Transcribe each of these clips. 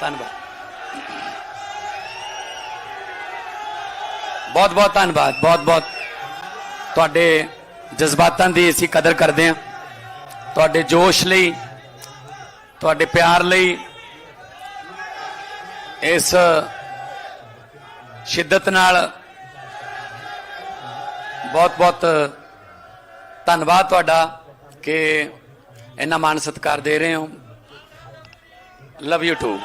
ਧੰਨਵਾਦ। ਬਹੁਤ ਬਹੁਤ ਧੰਨਵਾਦ, ਬਹੁਤ ਬਹੁਤ। ਤੁਹਾਡੇ ਜਜ਼ਬਾਤਾਂ ਦੀ ਅਸੀਂ ਕਦਰ ਕਰਦੇ ਹਾਂ। ਤੁਹਾਡੇ ਜੋਸ਼ ਲਈ, ਤੁਹਾਡੇ ਪਿਆਰ ਲਈ ਇਸ ਸ਼ਿੱਦਤ ਨਾਲ ਬਹੁਤ ਬਹੁਤ ਧੰਨਵਾਦ ਤੁਹਾਡਾ ਕਿ ਇੰਨਾ ਮਾਣ ਸਤਿਕਾਰ ਦੇ ਰਹੇ ਹੋ। ਲਵ ਯੂ ਟੂ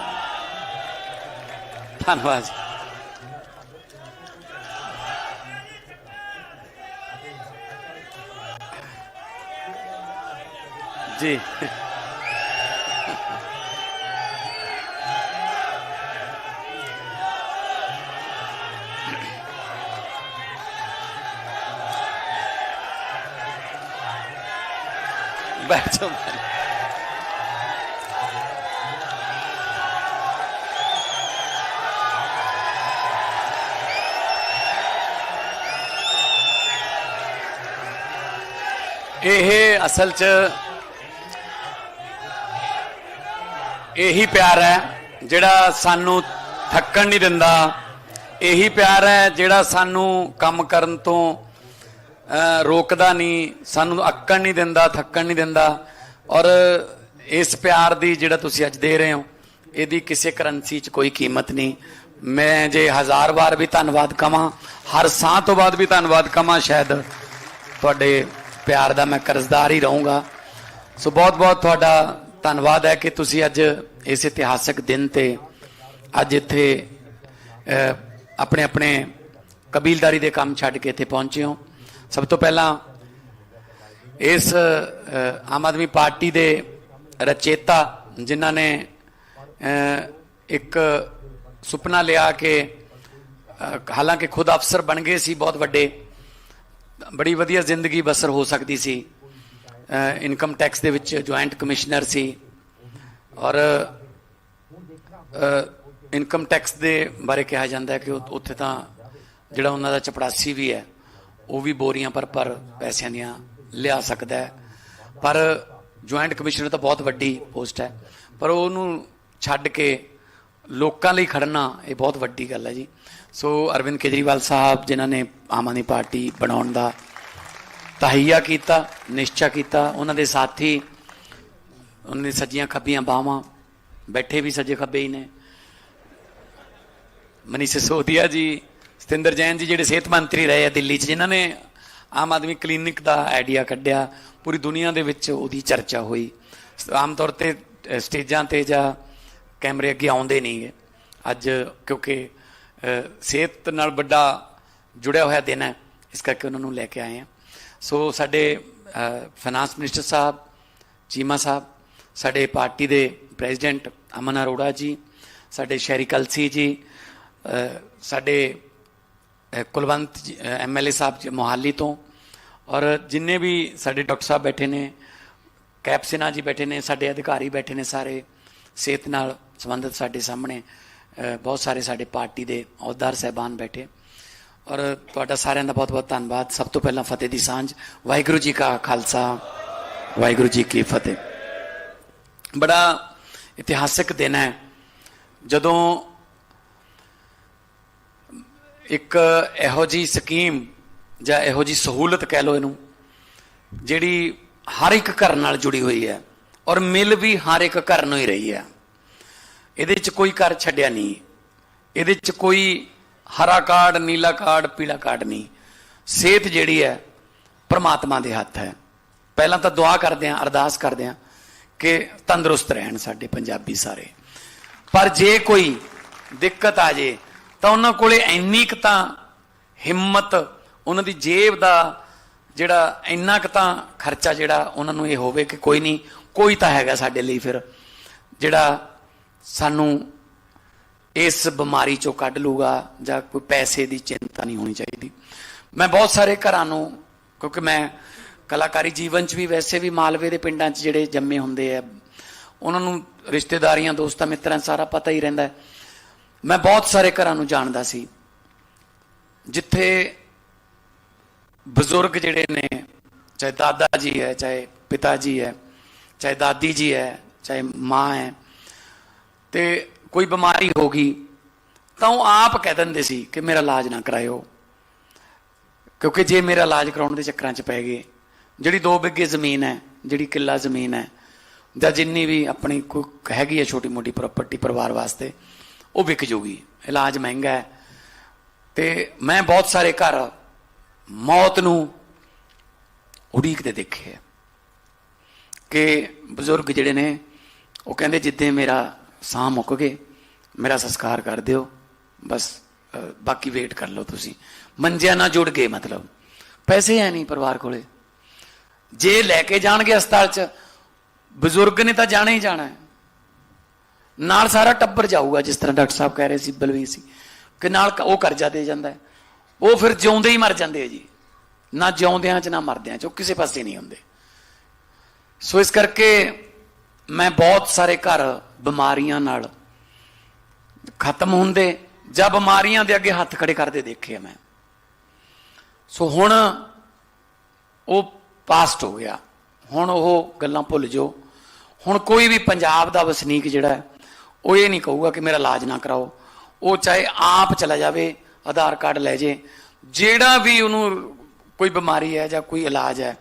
ਧੰਨਵਾਦ ਜੀ জি back to ਇਹ ਅਸਲ 'ਚ ਇਹੀ ਪਿਆਰ ਹੈ ਜਿਹੜਾ ਸਾਨੂੰ ਥੱਕਣ ਨਹੀਂ ਦਿੰਦਾ। ਇਹੀ ਪਿਆਰ ਹੈ ਜਿਹੜਾ ਸਾਨੂੰ ਕੰਮ ਕਰਨ ਤੋਂ ਰੋਕਦਾ ਨਹੀਂ, ਸਾਨੂੰ ਅੱਕਣ ਨਹੀਂ ਦਿੰਦਾ, ਥੱਕਣ ਨਹੀਂ ਦਿੰਦਾ। ਔਰ ਇਸ ਪਿਆਰ ਦੀ ਜਿਹੜਾ ਤੁਸੀਂ ਅੱਜ ਦੇ ਰਹੇ ਹੋ, ਇਹਦੀ ਕਿਸੇ ਕਰੰਸੀ 'ਚ ਕੋਈ ਕੀਮਤ ਨਹੀਂ। ਮੈਂ ਜੇ ਹਜ਼ਾਰ ਵਾਰ ਵੀ ਧੰਨਵਾਦ ਕਵਾਂ, ਹਰ ਸਾਹ ਤੋਂ ਬਾਅਦ ਵੀ ਧੰਨਵਾਦ ਕਵਾਂ, ਸ਼ਾਇਦ ਤੁਹਾਡੇ ਪਿਆਰ ਦਾ ਮੈਂ ਕਰਜ਼ਦਾਰ ਹੀ ਰਹੂੰਗਾ। ਸੋ ਬਹੁਤ ਬਹੁਤ ਤੁਹਾਡਾ ਧੰਨਵਾਦ ਹੈ ਕਿ ਤੁਸੀਂ ਅੱਜ ਇਸ ਇਤਿਹਾਸਕ ਦਿਨ ਤੇ ਅੱਜ ਇੱਥੇ ਆਪਣੇ ਆਪਣੇ ਕਬੀਲਦਾਰੀ ਦੇ ਕੰਮ ਛੱਡ ਕੇ ਇੱਥੇ ਪਹੁੰਚੇ ਹੋ। ਸਭ ਤੋਂ ਪਹਿਲਾਂ ਇਸ ਆਮ ਆਦਮੀ ਪਾਰਟੀ ਦੇ ਰਚੇਤਾ ਜਿਨ੍ਹਾਂ ਨੇ ਇੱਕ ਸੁਪਨਾ ਲਿਆ ਕਿ ਹਾਲਾਂਕਿ ਖੁਦ ਅਫਸਰ ਬਣ ਗਏ ਸੀ ਬਹੁਤ ਵੱਡੇ ਬੜੀ ਵਧੀਆ ਜ਼ਿੰਦਗੀ ਬਸਰ ਹੋ ਸਕਦੀ ਸੀ। ਇਨਕਮ ਟੈਕਸ ਦੇ ਵਿੱਚ ਜੁਆਇੰਟ ਕਮਿਸ਼ਨਰ ਸੀ। ਔਰ ਇਨਕਮ ਟੈਕਸ ਦੇ ਬਾਰੇ ਕਿਹਾ ਜਾਂਦਾ ਹੈ ਕਿ ਉੱਥੇ ਤਾਂ ਜਿਹੜਾ ਉਹਨਾਂ ਦਾ ਚਪੜਾਸੀ ਵੀ ਹੈ, ਉਹ ਵੀ ਬੋਰੀਆਂ ਪਰ ਪਰ ਪੈਸਿਆਂ ਦੀਆਂ ਲਿਆ ਸਕਦਾ ਹੈ। ਪਰ ਜੁਆਇੰਟ ਕਮਿਸ਼ਨਰ ਤਾਂ ਬਹੁਤ ਵੱਡੀ ਪੋਸਟ ਹੈ। ਪਰ ਉਹਨੂੰ ਛੱਡ ਕੇ ਲੋਕਾਂ ਲਈ ਖੜਨਾ ਇਹ ਬਹੁਤ ਵੱਡੀ ਗੱਲ ਹੈ ਜੀ। ਸੋ ਅਰਵਿੰਦ ਕੇਜਰੀਵਾਲ ਸਾਹਿਬ ਜਿਨ੍ਹਾਂ ਨੇ ਆਮ ਆਦਮੀ ਪਾਰਟੀ ਬਣਾਉਣ ਦਾ ਤਹਈਆ ਕੀਤਾ, ਨਿਸ਼ਚਾ ਕੀਤਾ, ਉਹਨਾਂ ਦੇ ਸਾਥੀ, ਉਹਨਾਂ ਦੀ ਸੱਜੀਆਂ ਖੱਬੀਆਂ ਬਾਹਾਂ ਬੈਠੇ ਵੀ ਸੱਜੇ ਖੱਬੇ ਹੀ ਨੇ। ਮਨੀਸ਼ ਸਿਸੋਦੀਆ ਜੀ, ਸਤਿੰਦਰ ਜੈਨ ਜੀ ਜਿਹੜੇ ਸਿਹਤ ਮੰਤਰੀ ਰਹੇ ਆ ਦਿੱਲੀ 'ਚ, ਜਿਨ੍ਹਾਂ ਨੇ ਆਮ ਆਦਮੀ ਕਲੀਨਿਕ ਦਾ ਆਈਡੀਆ ਕੱਢਿਆ, ਪੂਰੀ ਦੁਨੀਆ ਦੇ ਵਿੱਚ ਉਹਦੀ ਚਰਚਾ ਹੋਈ। ਆਮ ਤੌਰ ਤੇ ਸਟੇਜਾਂ ਤੇ ਜਾਂ ਕੈਮਰੇ ਅੱਗੇ ਆਉਂਦੇ ਨਹੀਂਗੇ ਅੱਜ ਕਿਉਂਕਿ ਸਿਹਤ ਨਾਲ ਵੱਡਾ ਜੁੜਿਆ ਹੋਇਆ ਦਿਨ ਹੈ ਇਸ ਕਰਕੇ ਉਹਨਾਂ ਨੂੰ ਲੈ ਕੇ ਆਏ ਆ ਸੋ ਸਾਡੇ ਫਾਈਨਾਂਸ ਮਿਨਿਸਟਰ ਸਾਹਿਬ ਚੀਮਾ ਸਾਹਿਬ ਸਾਡੇ ਪਾਰਟੀ ਦੇ ਪ੍ਰੈਜ਼ੀਡੈਂਟ ਅਮਨ ਅਰੋੜਾ ਜੀ ਸਾਡੇ ਸ਼ਹਿਰੀ ਕਲਸੀ ਜੀ ਅ, ਸਾਡੇ ਅ, ਕੁਲਵੰਤ ਐਮਐਲਏ ਸਾਹਿਬ ਜੀ ਮੋਹਾਲੀ ਤੋਂ ਔਰ ਜਿੰਨੇ ਵੀ ਸਾਡੇ ਡਾਕਟਰ ਸਾਹਿਬ ਬੈਠੇ ਨੇ ਕੈਪਸਿਨਾ ਜੀ ਬੈਠੇ ਨੇ ਸਾਡੇ ਅਧਿਕਾਰੀ ਬੈਠੇ ਨੇ ਸਾਰੇ ਸਿਹਤ ਨਾਲ ਸੰਬੰਧਿਤ ਸਾਡੇ ਸਾਹਮਣੇ ਬਹੁਤ ਸਾਰੇ ਸਾਡੇ ਪਾਰਟੀ ਦੇ ਅਹੁਦੇਦਾਰ ਸਹਿਬਾਨ ਬੈਠੇ। ਔਰ ਤੁਹਾਡਾ ਸਾਰਿਆਂ ਦਾ ਬਹੁਤ ਬਹੁਤ ਧੰਨਵਾਦ। ਸਭ ਤੋਂ ਪਹਿਲਾਂ ਫਤਿਹ ਦੀ ਸਾਂਝ। ਵਾਹਿਗੁਰੂ ਜੀ ਕਾ ਖਾਲਸਾ। ਵਾਹਿਗੁਰੂ ਜੀ ਕੀ ਫਤਿਹ। ਬੜਾ ਇਤਿਹਾਸਿਕ ਦਿਨ ਹੈ। ਜਦੋਂ ਇੱਕ ਇਹੋ ਜੀ ਸਕੀਮ ਜਾਂ ਇਹੋ ਜੀ ਸਹੂਲਤ ਕਹਿ ਲਓ ਇਹਨੂੰ, ਜਿਹੜੀ ਹਰ ਇੱਕ ਘਰ ਨਾਲ ਜੁੜੀ ਹੋਈ ਹੈ ਔਰ ਮਿਲ ਵੀ ਹਰ ਇੱਕ ਘਰ ਨੂੰ ਹੀ ਰਹੀ ਹੈ। ਇਹਦੇ 'ਚ ਕੋਈ ਘਰ ਛੱਡਿਆ ਨਹੀਂ। ਇਹਦੇ 'ਚ ਕੋਈ ਹਰਾ ਕਾਰਡ, ਨੀਲਾ ਕਾਰਡ, ਪੀਲਾ ਕਾਰਡ ਨਹੀਂ। ਸਿਹਤ ਜਿਹੜੀ ਹੈ, ਪਰਮਾਤਮਾ ਦੇ ਹੱਥ ਹੈ। ਪਹਿਲਾਂ ਤਾਂ ਦੁਆ ਕਰਦੇ ਆਂ ਅਰਦਾਸ ਕਰਦੇ ਆਂ ਕਿ ਤੰਦਰੁਸਤ ਰਹਿਣ ਸਾਡੇ ਪੰਜਾਬੀ ਸਾਰੇ। ਪਰ ਜੇ ਕੋਈ ਦਿੱਕਤ ਆ ਜੇ, ਤਾਂ ਉਹਨਾਂ ਕੋਲੇ ਇੰਨੀ ਕੁ ਤਾਂ ਹਿੰਮਤ, ਉਹਨਾਂ ਦੀ ਜੇਬ ਦਾ ਜਿਹੜਾ ਇੰਨਾ ਕੁ ਤਾਂ ਖਰਚਾ ਜਿਹੜਾ ਉਹਨਾਂ ਨੂੰ ਇਹ ਹੋਵੇ ਕਿ ਕੋਈ ਨਹੀਂ, ਕੋਈ ਤਾਂ ਹੈਗਾ ਸਾਡੇ ਲਈ ਫਿਰ ਜਿਹੜਾ ਸਾਨੂੰ ਇਸ ਬਿਮਾਰੀ ਚੋਂ ਕੱਢ ਲੂਗਾ ਜਾਂ ਕੋਈ ਪੈਸੇ ਦੀ ਚਿੰਤਾ ਨਹੀਂ ਹੋਣੀ ਚਾਹੀਦੀ। ਮੈਂ ਬਹੁਤ ਸਾਰੇ ਘਰਾਂ ਨੂੰ, ਕਿਉਂਕਿ ਮੈਂ ਕਲਾਕਾਰੀ ਜੀਵਨ 'ਚ ਵੀ ਵੈਸੇ ਵੀ ਮਾਲਵੇ ਦੇ ਪਿੰਡਾਂ 'ਚ ਜਿਹੜੇ ਜੰਮੇ ਹੁੰਦੇ ਆ, ਉਹਨਾਂ ਨੂੰ ਰਿਸ਼ਤੇਦਾਰੀਆਂ, ਦੋਸਤਾਂ, ਮਿੱਤਰਾਂ ਸਾਰਾ ਪਤਾ ਹੀ ਰਹਿੰਦਾ। ਮੈਂ ਬਹੁਤ ਸਾਰੇ ਘਰਾਂ ਨੂੰ ਜਾਣਦਾ ਸੀ। ਜਿੱਥੇ ਬਜ਼ੁਰਗ ਜਿਹੜੇ ਨੇ, ਚਾਹੇ ਦਾਦਾ ਜੀ ਹੈ, ਚਾਹੇ ਪਿਤਾ ਜੀ ਹੈ, ਚਾਹੇ ਦਾਦੀ ਜੀ ਹੈ, ਚਾਹੇ ਮਾਂ ਹੈ ਤੇ ਕੋਈ ਬਿਮਾਰੀ ਹੋ ਗਈ, ਤਾਂ ਉਹ ਆਪ ਕਹਿ ਦਿੰਦੇ ਸੀ ਕਿ ਮੇਰਾ ਇਲਾਜ ਨਾ ਕਰਾਇਓ। ਕਿਉਂਕਿ ਜੇ ਮੇਰਾ ਇਲਾਜ ਕਰਾਉਣ ਦੇ ਚੱਕਰਾਂ 'ਚ ਪੈ ਗਏ, ਜਿਹੜੀ 2 ਬਿੱਗੇ ਜ਼ਮੀਨ ਹੈ, ਜਿਹੜੀ ਕਿੱਲਾ ਜ਼ਮੀਨ ਹੈ, ਜਾਂ ਜਿੰਨੀ ਵੀ ਆਪਣੀ ਕੋਈ ਹੈਗੀ ਹੈ ਛੋਟੀ ਮੋਟੀ ਪ੍ਰਾਪਰਟੀ ਪਰਿਵਾਰ ਵਾਸਤੇ, ਉਹ ਵਿਕ ਜੂਗੀ। ਇਲਾਜ ਮਹਿੰਗਾ ਹੈ। ਤੇ ਮੈਂ ਬਹੁਤ ਸਾਰੇ ਘਰ ਮੌਤ ਨੂੰ ਉਡੀਕਦੇ ਦੇਖੇ ਕਿ ਬਜ਼ੁਰਗ ਜਿਹੜੇ ਨੇ, ਉਹ ਕਹਿੰਦੇ ਜਿੱਦੇ ਮੇਰਾ ਸਾਹ ਮੁੱਕ ਗਏ ਮੇਰਾ ਸੰਸਕਾਰ ਕਰ ਦਿਓ, ਬਸ ਬਾਕੀ ਵੇਟ ਕਰ ਲਓ ਤੁਸੀਂ। ਮੰਜਿਆਂ ਨਾਲ ਜੁੜ ਗਏ ਮਤਲਬ। ਪੈਸੇ ਹੈ ਨਹੀਂ ਪਰਿਵਾਰ ਕੋਲੇ। ਜੇ ਲੈ ਕੇ ਜਾਣਗੇ ਹਸਪਤਾਲ 'ਚ, ਬਜ਼ੁਰਗ ਨੇ ਤਾਂ ਜਾਣਾ ਹੀ ਜਾਣਾ ਹੈ। ਨਾਲ ਸਾਰਾ ਟੱਬਰ ਜਾਊਗਾ, ਜਿਸ ਤਰ੍ਹਾਂ ਡਾਕਟਰ ਸਾਹਿਬ ਕਹਿ ਰਹੇ ਸੀ, ਬਲਵੀਰ ਸੀ ਕਿ ਨਾਲ ਉਹ ਕਰਜ਼ਾ ਦੇ ਜਾਂਦਾ ਉਹ ਫਿਰ ਜਿਉਂਦੇ ਹੀ ਮਰ ਜਾਂਦੇ ਆ ਜੀ। ਨਾ ਜਿਉਂਦਿਆਂ 'ਚ, ਨਾ ਮਰਦਿਆਂ 'ਚ, ਉਹ ਕਿਸੇ ਪਾਸੇ ਨਹੀਂ ਹੁੰਦੇ। ਸੋ ਇਸ ਕਰਕੇ ਮੈਂ ਬਹੁਤ ਸਾਰੇ ਘਰ ਬਿਮਾਰੀਆਂ ਨਾਲ ਖਤਮ ਹੁੰਦੇ, ਜਾਂ ਬਿਮਾਰੀਆਂ ਦੇ ਅੱਗੇ ਹੱਥ ਖੜੇ ਕਰਦੇ ਦੇਖੇ ਆ ਮੈਂ। ਸੋ ਹੁਣ ਉਹ ਪਾਸਟ ਹੋ ਗਿਆ। ਹੁਣ ਉਹ ਗੱਲਾਂ ਭੁੱਲ ਜਾਓ। ਹੁਣ ਕੋਈ ਵੀ ਪੰਜਾਬ ਦਾ ਵਸਨੀਕ ਜਿਹੜਾ ਉਹ ਇਹ ਨਹੀਂ ਕਹੂਗਾ ਕਿ ਮੇਰਾ ਇਲਾਜ ਨਾ ਕਰਾਓ। ਉਹ ਚਾਹੇ ਆਪ ਚਲਾ ਜਾਵੇ, ਆਧਾਰ ਕਾਰਡ ਲੈ ਜੇ। ਜਿਹੜਾ ਵੀ ਉਹਨੂੰ ਕੋਈ ਬਿਮਾਰੀ ਹੈ ਜਾਂ ਕੋਈ ਇਲਾਜ ਹੈ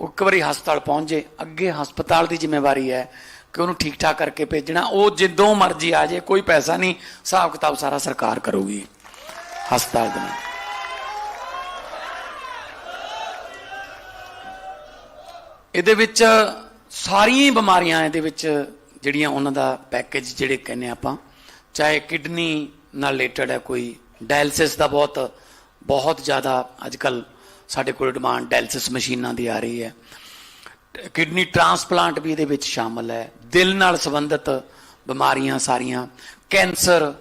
ਉਹ ਇੱਕ ਵਾਰੀ ਹਸਪਤਾਲ ਪਹੁੰਚ ਜੇ ਅੱਗੇ ਹਸਪਤਾਲ ਦੀ ਜ਼ਿੰਮੇਵਾਰੀ ਹੈ ਕਿ ਉਹਨੂੰ ਠੀਕ ਠਾਕ ਕਰਕੇ ਭੇਜਣਾ। ਉਹ ਜਦੋਂ ਮਰਜ਼ੀ ਆ ਜੇ ਕੋਈ ਪੈਸਾ ਨਹੀਂ, ਹਿਸਾਬ ਕਿਤਾਬ ਸਾਰਾ ਸਰਕਾਰ ਕਰੂਗੀ। ਹਸਪਤਾਲ ਦੇ ਨਾਲ। ਇਹਦੇ ਵਿੱਚ ਸਾਰੀਆਂ ਹੀ ਬਿਮਾਰੀਆਂ ਇਹਦੇ ਵਿੱਚ ਜਿਹੜੀਆਂ ਉਹਨਾਂ ਦਾ ਪੈਕੇਜ ਜਿਹੜੇ ਕਹਿੰਦੇ ਆਪਾਂ, ਚਾਹੇ ਕਿਡਨੀ ਨਾਲ ਰਿਲੇਟਡ ਹੈ, ਕੋਈ ਡਾਇਲਿਸਿਸ ਦਾ ਬਹੁਤ ਬਹੁਤ ਜ਼ਿਆਦਾ ਅੱਜ ਕੱਲ ਸਾਡੇ ਕੋਲ ਡਿਮਾਂਡ ਡਾਇਲਿਸਿਸ ਮਸ਼ੀਨਾਂ ਦੀ ਆ ਰਹੀ ਹੈ। ਕਿਡਨੀ ਟ੍ਰਾਂਸਪਲਾਂਟ ਵੀ ਇਹਦੇ ਵਿੱਚ ਸ਼ਾਮਲ ਹੈ। ਦਿਲ ਨਾਲ ਸੰਬੰਧਿਤ ਬਿਮਾਰੀਆਂ ਸਾਰੀਆਂ। ਕੈਂਸਰ,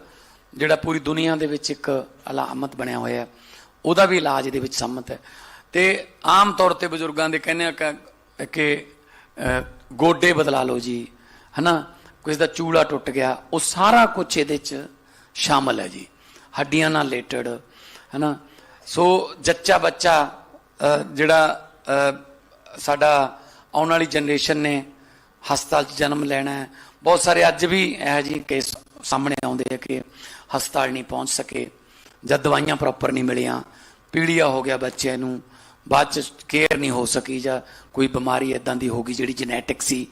ਜਿਹੜਾ ਪੂਰੀ ਦੁਨੀਆ ਦੇ ਵਿੱਚ ਇੱਕ ਅਲਾਮਤ ਬਣਿਆ ਹੋਇਆ ਹੈ, ਉਹਦਾ ਵੀ ਇਲਾਜ ਇਹਦੇ ਵਿੱਚ ਸੰਮਤ ਹੈ। ਤੇ ਆਮ ਤੌਰ ਤੇ ਬਜ਼ੁਰਗਾਂ ਦੇ ਕਹਿੰਦੇ ਆ ਕਿ- ਗੋਡੇ ਬਦਲਾ ਲਓ ਜੀ, ਹਨਾ? ਕਿਸੇ ਦਾ ਚੂੜਾ ਟੁੱਟ ਗਿਆ, ਉਹ ਸਾਰਾ ਕੁਝ ਇਹਦੇ ਚ ਸ਼ਾਮਲ ਹੈ ਜੀ। ਹੱਡੀਆਂ ਨਾਲ ਰਿਲੇਟਡ ਹਨਾ? ਸੋ ਜੱਚਾ ਬੱਚਾ ਜਿਹੜਾ ਸਾਡਾ ਆਉਣ ਵਾਲੀ ਜਨਰੇਸ਼ਨ ਨੇ ਹਸਪਤਾਲ 'ਚ ਜਨਮ ਲੈਣਾ ਹੈ। ਬਹੁਤ ਸਾਰੇ ਅੱਜ ਵੀ ਇਹੋ ਜਿਹੇ ਕੇਸ ਸਾਹਮਣੇ ਆਉਂਦੇ ਆ ਕਿ ਹਸਪਤਾਲ ਨਹੀਂ ਪਹੁੰਚ ਸਕੇ, ਜਦ ਦਵਾਈਆਂ ਪ੍ਰੋਪਰ ਨਹੀਂ ਮਿਲੀਆਂ, ਪੀੜੀਆ ਹੋ ਗਿਆ ਬੱਚਿਆਂ ਨੂੰ, ਬਾਅਦ ਚ ਕੇਅਰ ਨਹੀਂ ਹੋ ਸਕੀ ਜਾਂ ਕੋਈ ਬਿਮਾਰੀ ਇਦਾਂ ਦੀ ਹੋ ਗਈ ਜਿਹੜੀ ਜੈਨੇਟਿਕ ਸੀ,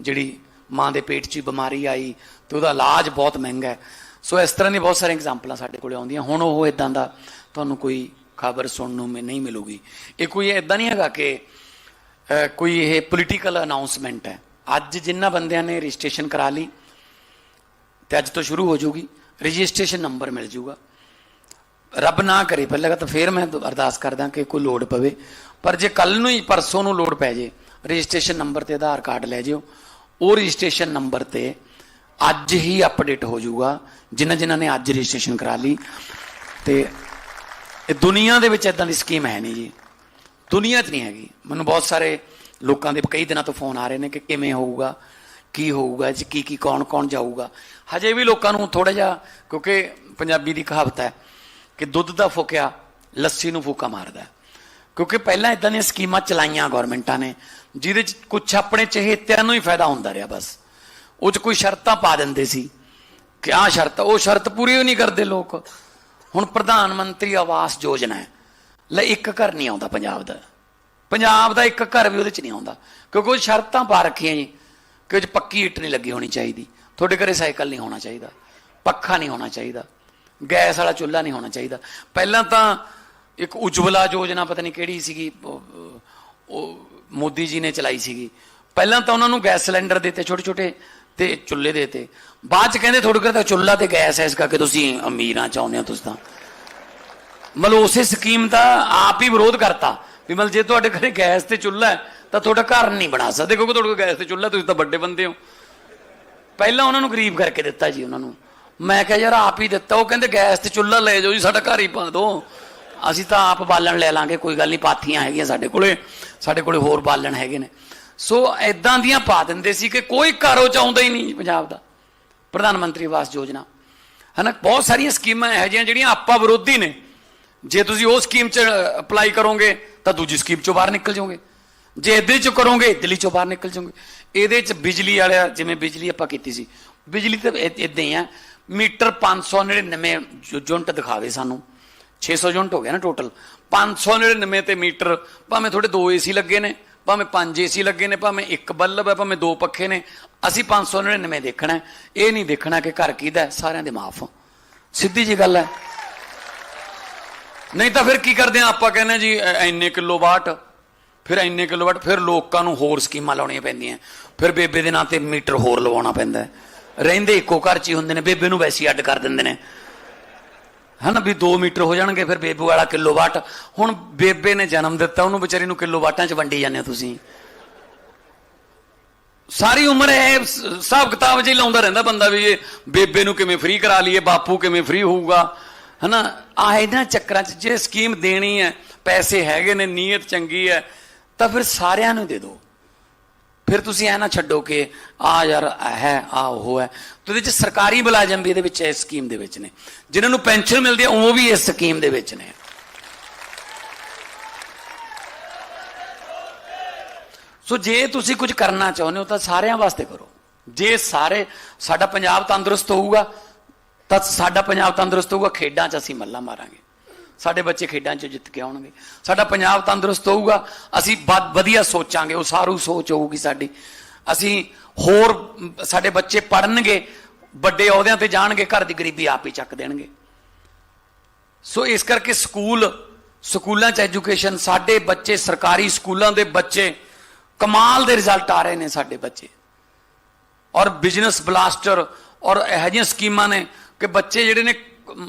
ਜਿਹੜੀ ਮਾਂ ਦੇ ਪੇਟ 'ਚ ਹੀ ਬਿਮਾਰੀ ਆਈ ਤੇ ਉਹਦਾ ਇਲਾਜ ਬਹੁਤ ਮਹਿੰਗਾ ਹੈ। ਸੋ ਇਸ ਤਰ੍ਹਾਂ ਦੀ ਬਹੁਤ ਸਾਰੀਆਂ ਐਗਜ਼ਾਮਪਲਾਂ ਸਾਡੇ ਕੋਲੇ ਆਉਂਦੀਆਂ। ਹੁਣ ਉਹ ਇਦਾਂ ਦਾ ਤੁਹਾਨੂੰ ਕੋਈ ਖਬਰ ਸੁਣਨ ਨੂੰ ਮੈਂ ਨਹੀਂ ਮਿਲੂਗੀ। ਇਹ ਕੋਈ ਇਦਾਂ ਨਹੀਂ ਹੈਗਾ ਕਿ ਕੋਈ ਇਹ ਪੋਲੀਟੀਕਲ ਅਨਾਉਂਸਮੈਂਟ ਹੈ। ਅੱਜ ਜਿੰਨਾ ਬੰਦਿਆਂ ਨੇ ਰਜਿਸਟ੍ਰੇਸ਼ਨ ਕਰਾ ਲਈ, ਤੇ ਅੱਜ ਤੋਂ ਸ਼ੁਰੂ ਹੋ ਜੂਗੀ ਰਜਿਸਟ੍ਰੇਸ਼ਨ ਨੰਬਰ ਮਿਲ ਜੂਗਾ ਰੱਬ ਨਾ ਕਰੇ, ਪਹਿਲਾਂ ਤਾਂ ਫੇਰ ਮੈਂ ਅਰਦਾਸ ਕਰਦਾ ਕਿ ਕੋਈ ਲੋੜ ਪਵੇ। ਪਰ ਜੇ ਕੱਲ ਨੂੰ ਹੀ ਪਰਸੋਂ ਨੂੰ ਲੋੜ ਪੈ ਜੇ ਰਜਿਸਟ੍ਰੇਸ਼ਨ ਨੰਬਰ ਤੇ ਆਧਾਰ ਕਾਰਡ ਲੈ ਜਿਓ। ਉਹ ਰਜਿਸਟ੍ਰੇਸ਼ਨ ਨੰਬਰ ਤੇ ਅੱਜ ਹੀ ਅਪਡੇਟ ਹੋ ਜਾਊਗਾ। ਜਿਨ੍ਹਾਂ ਜਿਨ੍ਹਾਂ ਨੇ ਅੱਜ ਰਜਿਸਟ੍ਰੇਸ਼ਨ ਕਰਾ ਲਈ, ਤੇ ਇਹ ਦੁਨੀਆ ਦੇ ਵਿੱਚ ਇਦਾਂ ਦੀ ਸਕੀਮ ਹੈ ਨਹੀਂ ਜੀ। ਦੁਨੀਆ 'ਚ ਨਹੀਂ ਹੈਗੀ। ਮੈਨੂੰ ਬਹੁਤ ਸਾਰੇ ਲੋਕਾਂ ਦੇ ਕਈ ਦਿਨਾਂ ਤੋਂ ਫੋਨ ਆ ਰਹੇ ਨੇ ਕਿ ਕਿਵੇਂ ਹੋਊਗਾ, ਕੀ ਹੋਊਗਾ, ਇਹ 'ਚ ਕੀ ਕੀ, ਕੌਣ ਕੌਣ ਜਾਊਗਾ। ਹਜੇ ਵੀ ਲੋਕਾਂ ਨੂੰ ਥੋੜਾ ਜਿਹਾ, ਕਿਉਂਕਿ ਪੰਜਾਬੀ ਦੀ ਕਹਾਵਤ ਹੈ ਕਿ ਦੁੱਧ ਦਾ ਫੁਕਿਆ, ਲੱਸੀ ਨੂੰ ਫੂਕਾ ਮਾਰਦਾ ਕਿਉਂਕਿ ਪਹਿਲਾਂ ਇਦਾਂ ਦੀਆਂ ਸਕੀਮਾਂ ਚਲਾਈਆਂ ਗਵਰਨਮੈਂਟਾਂ ਨੇ, ਜਿਹਦੇ 'ਚ ਕੁਝ ਆਪਣੇ ਚਹੇਤਿਆਂ ਨੂੰ ਹੀ ਫਾਇਦਾ ਹੁੰਦਾ ਰਿਹਾ ਬਸ। ਉਹ 'ਚ ਕੋਈ ਸ਼ਰਤਾਂ ਪਾ ਦਿੰਦੇ ਸੀ ਕਿ ਆਹ ਸ਼ਰਤ, ਉਹ ਸ਼ਰਤ ਪੂਰੀ ਹੀ ਨਹੀਂ ਕਰਦੇ ਲੋਕ। ਹੁਣ ਪ੍ਰਧਾਨ ਮੰਤਰੀ ਆਵਾਸ ਯੋਜਨਾ ਹੈ। ਲੈ ਇੱਕ ਘਰ ਨਹੀਂ ਆਉਂਦਾ ਪੰਜਾਬ ਦਾ। ਪੰਜਾਬ ਦਾ ਇੱਕ ਘਰ ਵੀ ਉਹਦੇ 'ਚ ਨਹੀਂ ਆਉਂਦਾ। ਕਿਉਂਕਿ ਉਹ ਸ਼ਰਤਾਂ ਪਾ ਰੱਖੀਆਂ ਜੀ ਕਿ ਉਹ 'ਚ ਪੱਕੀ ਇੱਟ ਨਹੀਂ ਲੱਗੀ ਹੋਣੀ ਚਾਹੀਦੀ। ਤੁਹਾਡੇ ਘਰੇ ਸਾਈਕਲ ਨਹੀਂ ਹੋਣਾ ਚਾਹੀਦਾ। ਪੱਖਾ ਨਹੀਂ ਹੋਣਾ ਚਾਹੀਦਾ। ਗੈਸ ਵਾਲਾ ਚੁੱਲ੍ਹਾ ਨਹੀਂ ਹੋਣਾ ਚਾਹੀਦਾ। ਪਹਿਲਾਂ ਤਾਂ ਇੱਕ ਉਜਵਲਾ ਯੋਜਨਾ ਪਤਾ ਨਹੀਂ ਕਿਹੜੀ ਸੀਗੀ, ਉਹ- ਉਹ ਮੋਦੀ ਜੀ ਨੇ ਚਲਾਈ ਸੀਗੀ। ਪਹਿਲਾਂ ਤਾਂ ਉਹਨਾਂ ਨੂੰ ਗੈਸ ਸਿਲੰਡਰ ਦਿੱਤੇ ਛੋਟੇ ਛੋਟੇ ਤੇ ਚੁੱਲ੍ਹੇ ਦਿੱਤੇ। ਬਾਅਦ ਚ ਕਹਿੰਦੇ ਤੁਹਾਡੇ ਕੋਲ ਤਾਂ ਚੁੱਲ੍ਹਾ ਤੇ ਗੈਸ ਹੈ ਇਸ ਕਰਕੇ ਤੁਸੀਂ ਅਮੀਰਾਂ ਚਾਹੁੰਦੇ ਹੋ ਤੁਸੀਂ ਤਾਂ। ਮਤਲਬ ਉਸੇ ਸਕੀਮ ਦਾ ਆਪ ਹੀ ਵਿਰੋਧ ਕਰਤਾ ਵੀ ਮਤਲਬ ਜੇ ਤੁਹਾਡੇ ਘਰੇ ਗੈਸ ਤੇ ਚੁੱਲ੍ਹਾ ਹੈ ਤਾਂ ਤੁਹਾਡਾ ਘਰ ਨਹੀਂ ਬਣਾ ਸਕਦੇ, ਕਿਉਂਕਿ ਤੁਹਾਡੇ ਕੋਲ ਗੈਸ ਤੇ ਚੁੱਲ੍ਹਾ, ਤੁਸੀਂ ਤਾਂ ਵੱਡੇ ਬੰਦੇ ਹੋ। ਪਹਿਲਾਂ ਉਹਨਾਂ ਨੂੰ ਗਰੀਬ ਕਰਕੇ ਦਿੱਤਾ ਜੀ ਉਹਨਾਂ ਨੂੰ। ਮੈਂ ਕਿਹਾ ਯਾਰ ਆਪ ਹੀ ਦਿੱਤਾ, ਉਹ ਕਹਿੰਦੇ ਗੈਸ ਤੇ ਚੁੱਲ੍ਹਾ ਲੈ ਜਾਓ ਜੀ, ਸਾਡਾ ਘਰ ਹੀ ਪਾ ਦਿਓ ਅਸੀਂ ਤਾਂ ਆਪ ਬਾਲਣ ਲੈ ਲਾਂਗੇ, ਕੋਈ ਗੱਲ ਨਹੀਂ, ਪਾਥੀਆਂ ਹੈਗੀਆਂ ਸਾਡੇ ਕੋਲੇ ਸਾਡੇ ਕੋਲੇ ਹੋਰ ਬਾਲਣ ਹੈਗੇ ਨੇ। ਸੋ ਐਦਾਂ ਦੀਆਂ ਪਾ ਦਿੰਦੇ ਸੀ ਕਿ ਕੋਈ ਘਰੋਂ ਚਾਹੁੰਦਾ ਹੀ ਨਹੀਂ ਜੀ ਪੰਜਾਬ ਦਾ। ਪ੍ਰਧਾਨ ਮੰਤਰੀ ਆਵਾਸ ਯੋਜਨਾ। ਹਨਾ, ਬਹੁਤ ਸਾਰੀਆਂ ਸਕੀਮਾਂ ਇਹੋ ਜਿਹੀਆਂ ਜਿਹੜੀਆਂ ਆਪਾ ਵਿਰੋਧੀ ਨੇ। ਜੇ ਤੁਸੀਂ ਉਹ ਸਕੀਮ 'ਚ ਅਪਲਾਈ ਕਰੋਗੇ, ਤਾਂ ਦੂਜੀ ਸਕੀਮ 'ਚੋਂ ਬਾਹਰ ਨਿਕਲ ਜਾਓਗੇ। ਜੇ ਇੱਧਰ 'ਚੋਂ ਕਰੋਗੇ, ਦਿੱਲੀ 'ਚੋਂ ਬਾਹਰ ਨਿਕਲ ਜਾਓਗੇ। ਇਹਦੇ ਚ ਬਿਜਲੀ ਵਾਲਿਆ, ਜਿਵੇਂ ਬਿਜਲੀ ਆਪਾਂ ਕੀਤੀ ਸੀ। ਬਿਜਲੀ ਤਾਂ ਇਦਾਂ ਹੀ ਆ। ਮੀਟਰ 599 ਯੂ- ਯੂਨਿਟ ਦਿਖਾਵੇ ਸਾਨੂੰ। 600 ਯੂਨਿਟ ਹੋ ਗਿਆ ਨਾ ਟੋਟਲ। 599 ਤੇ ਮੀਟਰ, ਭਾਵੇਂ ਤੁਹਾਡੇ ਦੋ ਏਸੀ ਲੱਗੇ ਨੇ, ਭਾਵੇਂ ਪੰਜ ਏਸੀ ਲੱਗੇ ਨੇ, ਭਾਵੇਂ ਇੱਕ ਬੱਲਬ ਹੈ, ਭਾਵੇਂ ਦੋ ਪੱਖੇ ਨੇ। ਅਸੀਂ 599 ਦੇਖਣਾ ਇਹ ਨਹੀਂ ਦੇਖਣਾ ਕਿ ਘਰ ਕਿਹਦਾ ਸਾਰਿਆਂ ਦੇ ਮਾਫ ਸਿੱਧੀ ਜੀ ਗੱਲ ਹੈ। ਨਹੀਂ ਤਾਂ ਫਿਰ ਕੀ ਕਰਦੇ ਆ ਆਪਾਂ ਕਹਿੰਦੇ ਹਾਂ ਜੀ ਇੰਨੇ ਐਨੇ ਕਿਲੋਵਾਟ ਫਿਰ ਇੰਨੇ ਐਨੇ ਕਿਲੋਵਾਟ ਫਿਰ ਲੋਕਾਂ ਨੂੰ ਹੋਰ ਸਕੀਮਾਂ ਲਾਉਣੀਆਂ ਪੈਂਦੀਆਂ। ਫਿਰ ਬੇਬੇ ਦੇ ਨਾਂ ਤੇ ਮੀਟਰ ਹੋਰ ਲਵਾਉਣਾ ਪੈਂਦਾ ਰਹਿੰਦੇ ਇੱਕੋ ਘਰ 'ਚ ਹੀ ਹੁੰਦੇ ਨੇ, ਬੇਬੇ ਨੂੰ ਵੈਸੀ ਅੱਡ ਕਰ ਦਿੰਦੇ ਨੇ। ਹਨਾ ਵੀ 2 ਮੀਟਰ ਹੋ ਜਾਣਗੇ, ਫਿਰ ਬੇਬੂ ਵਾਲਾ ਕਿਲੋਵਾਟ ਹੁਣ ਬੇਬੇ ਨੇ ਜਨਮ ਦਿੱਤਾ, ਉਹਨੂੰ ਵਿਚਾਰੀ ਨੂੰ ਕਿਲੋਵਾਟਾਂ 'ਚ ਵੰਡੀ ਜਾਂਦੇ ਹੋ ਤੁਸੀਂ। ਸਾਰੀ ਉਮਰ ਇਹ ਸ- ਹਿਸਾਬ ਕਿਤਾਬ ਜੀ ਲਾਉਂਦਾ ਰਹਿੰਦਾ ਬੰਦਾ ਵੀ ਇਹ ਬੇਬੇ ਨੂੰ ਕਿਵੇਂ ਫ੍ਰੀ ਕਰਾ ਲਈਏ, ਬਾਪੂ ਕਿਵੇਂ ਫ੍ਰੀ ਹੋਊਗਾ, ਹਨਾ? ਆ ਇਹਨਾਂ ਚੱਕਰਾਂ 'ਚ ਜੇ ਸਕੀਮ ਦੇਣੀ ਹੈ, ਪੈਸੇ ਹੈਗੇ ਨੇ, ਨੀਅਤ ਚੰਗੀ ਹੈ, ਤਾਂ ਫਿਰ ਸਾਰਿਆਂ ਨੂੰ ਦੇ ਦਿਓ ਫਿਰ ਤੁਸੀਂ ਐ ਨਾ ਛੱਡੋ ਕਿ ਆ ਯਾਰ ਹੈ ਆ ਉਹ ਹੈ। ਤੇ ਉਹਦੇ ਚ ਸਰਕਾਰੀ ਮੁਲਾਜ਼ਮ ਵੀ ਇਹਦੇ ਵਿੱਚ ਇਸ ਸਕੀਮ ਦੇ ਵਿੱਚ ਨੇ। ਜਿਨ੍ਹਾਂ ਨੂੰ ਪੈਨਸ਼ਨ ਮਿਲਦੀ ਹੈ, ਉਹ ਵੀ ਇਸ ਸਕੀਮ ਦੇ ਵਿੱਚ ਨੇ। ਸੋ ਜੇ ਤੁਸੀਂ ਕੁਝ ਕਰਨਾ ਚਾਹੁੰਦੇ ਹੋ ਤਾਂ ਸਾਰਿਆਂ ਵਾਸਤੇ ਕਰੋ। ਜੇ ਸਾਰੇ, ਸਾਡਾ ਪੰਜਾਬ ਤੰਦਰੁਸਤ ਹੋਊਗਾ, ਤਾਂ ਸਾਡਾ ਪੰਜਾਬ ਤੰਦਰੁਸਤ ਹੋਊਗਾ, ਖੇਡਾਂ 'ਚ ਅਸੀਂ ਮੱਲਾ ਮਾਰਾਂਗੇ। ਸਾਡੇ ਬੱਚੇ ਖੇਡਾਂ 'ਚ ਜਿੱਤ ਕੇ ਆਉਣਗੇ। ਸਾਡਾ ਪੰਜਾਬ ਤੰਦਰੁਸਤ ਹੋਊਗਾ, ਅਸੀਂ ਵਧ- ਵਧੀਆ ਸੋਚਾਂਗੇ ਉਹ ਸਾਰੂ ਸੋਚ ਹੋਊਗੀ ਸਾਡੀ। ਅਸੀਂ ਹੋਰ, ਸਾਡੇ ਬੱਚੇ ਪੜਨਗੇ ਵੱਡੇ ਅਹੁਦਿਆਂ ਤੇ ਜਾਣਗੇ, ਘਰ ਦੀ ਗਰੀਬੀ ਆਪ ਹੀ ਚੱਕ ਦੇਣਗੇ। ਸੋ ਇਸ ਕਰਕੇ ਸਕੂਲ, ਸਕੂਲਾਂ 'ਚ ਐਜੂਕੇਸ਼ਨ ਸਾਡੇ ਬੱਚੇ ਸਰਕਾਰੀ ਸਕੂਲਾਂ ਦੇ ਬੱਚੇ ਕਮਾਲ ਦੇ ਰਿਜ਼ਲਟ ਆ ਰਹੇ ਨੇ ਸਾਡੇ ਬੱਚੇ। ਔਰ ਬਿਜ਼ਨਸ ਬਲਾਸਟਰ ਔਰ ਇਹੋ ਜਿਹੀਆਂ ਸਕੀਮਾਂ ਨੇ ਕਿ ਬੱਚੇ ਜਿਹੜੇ ਨੇ,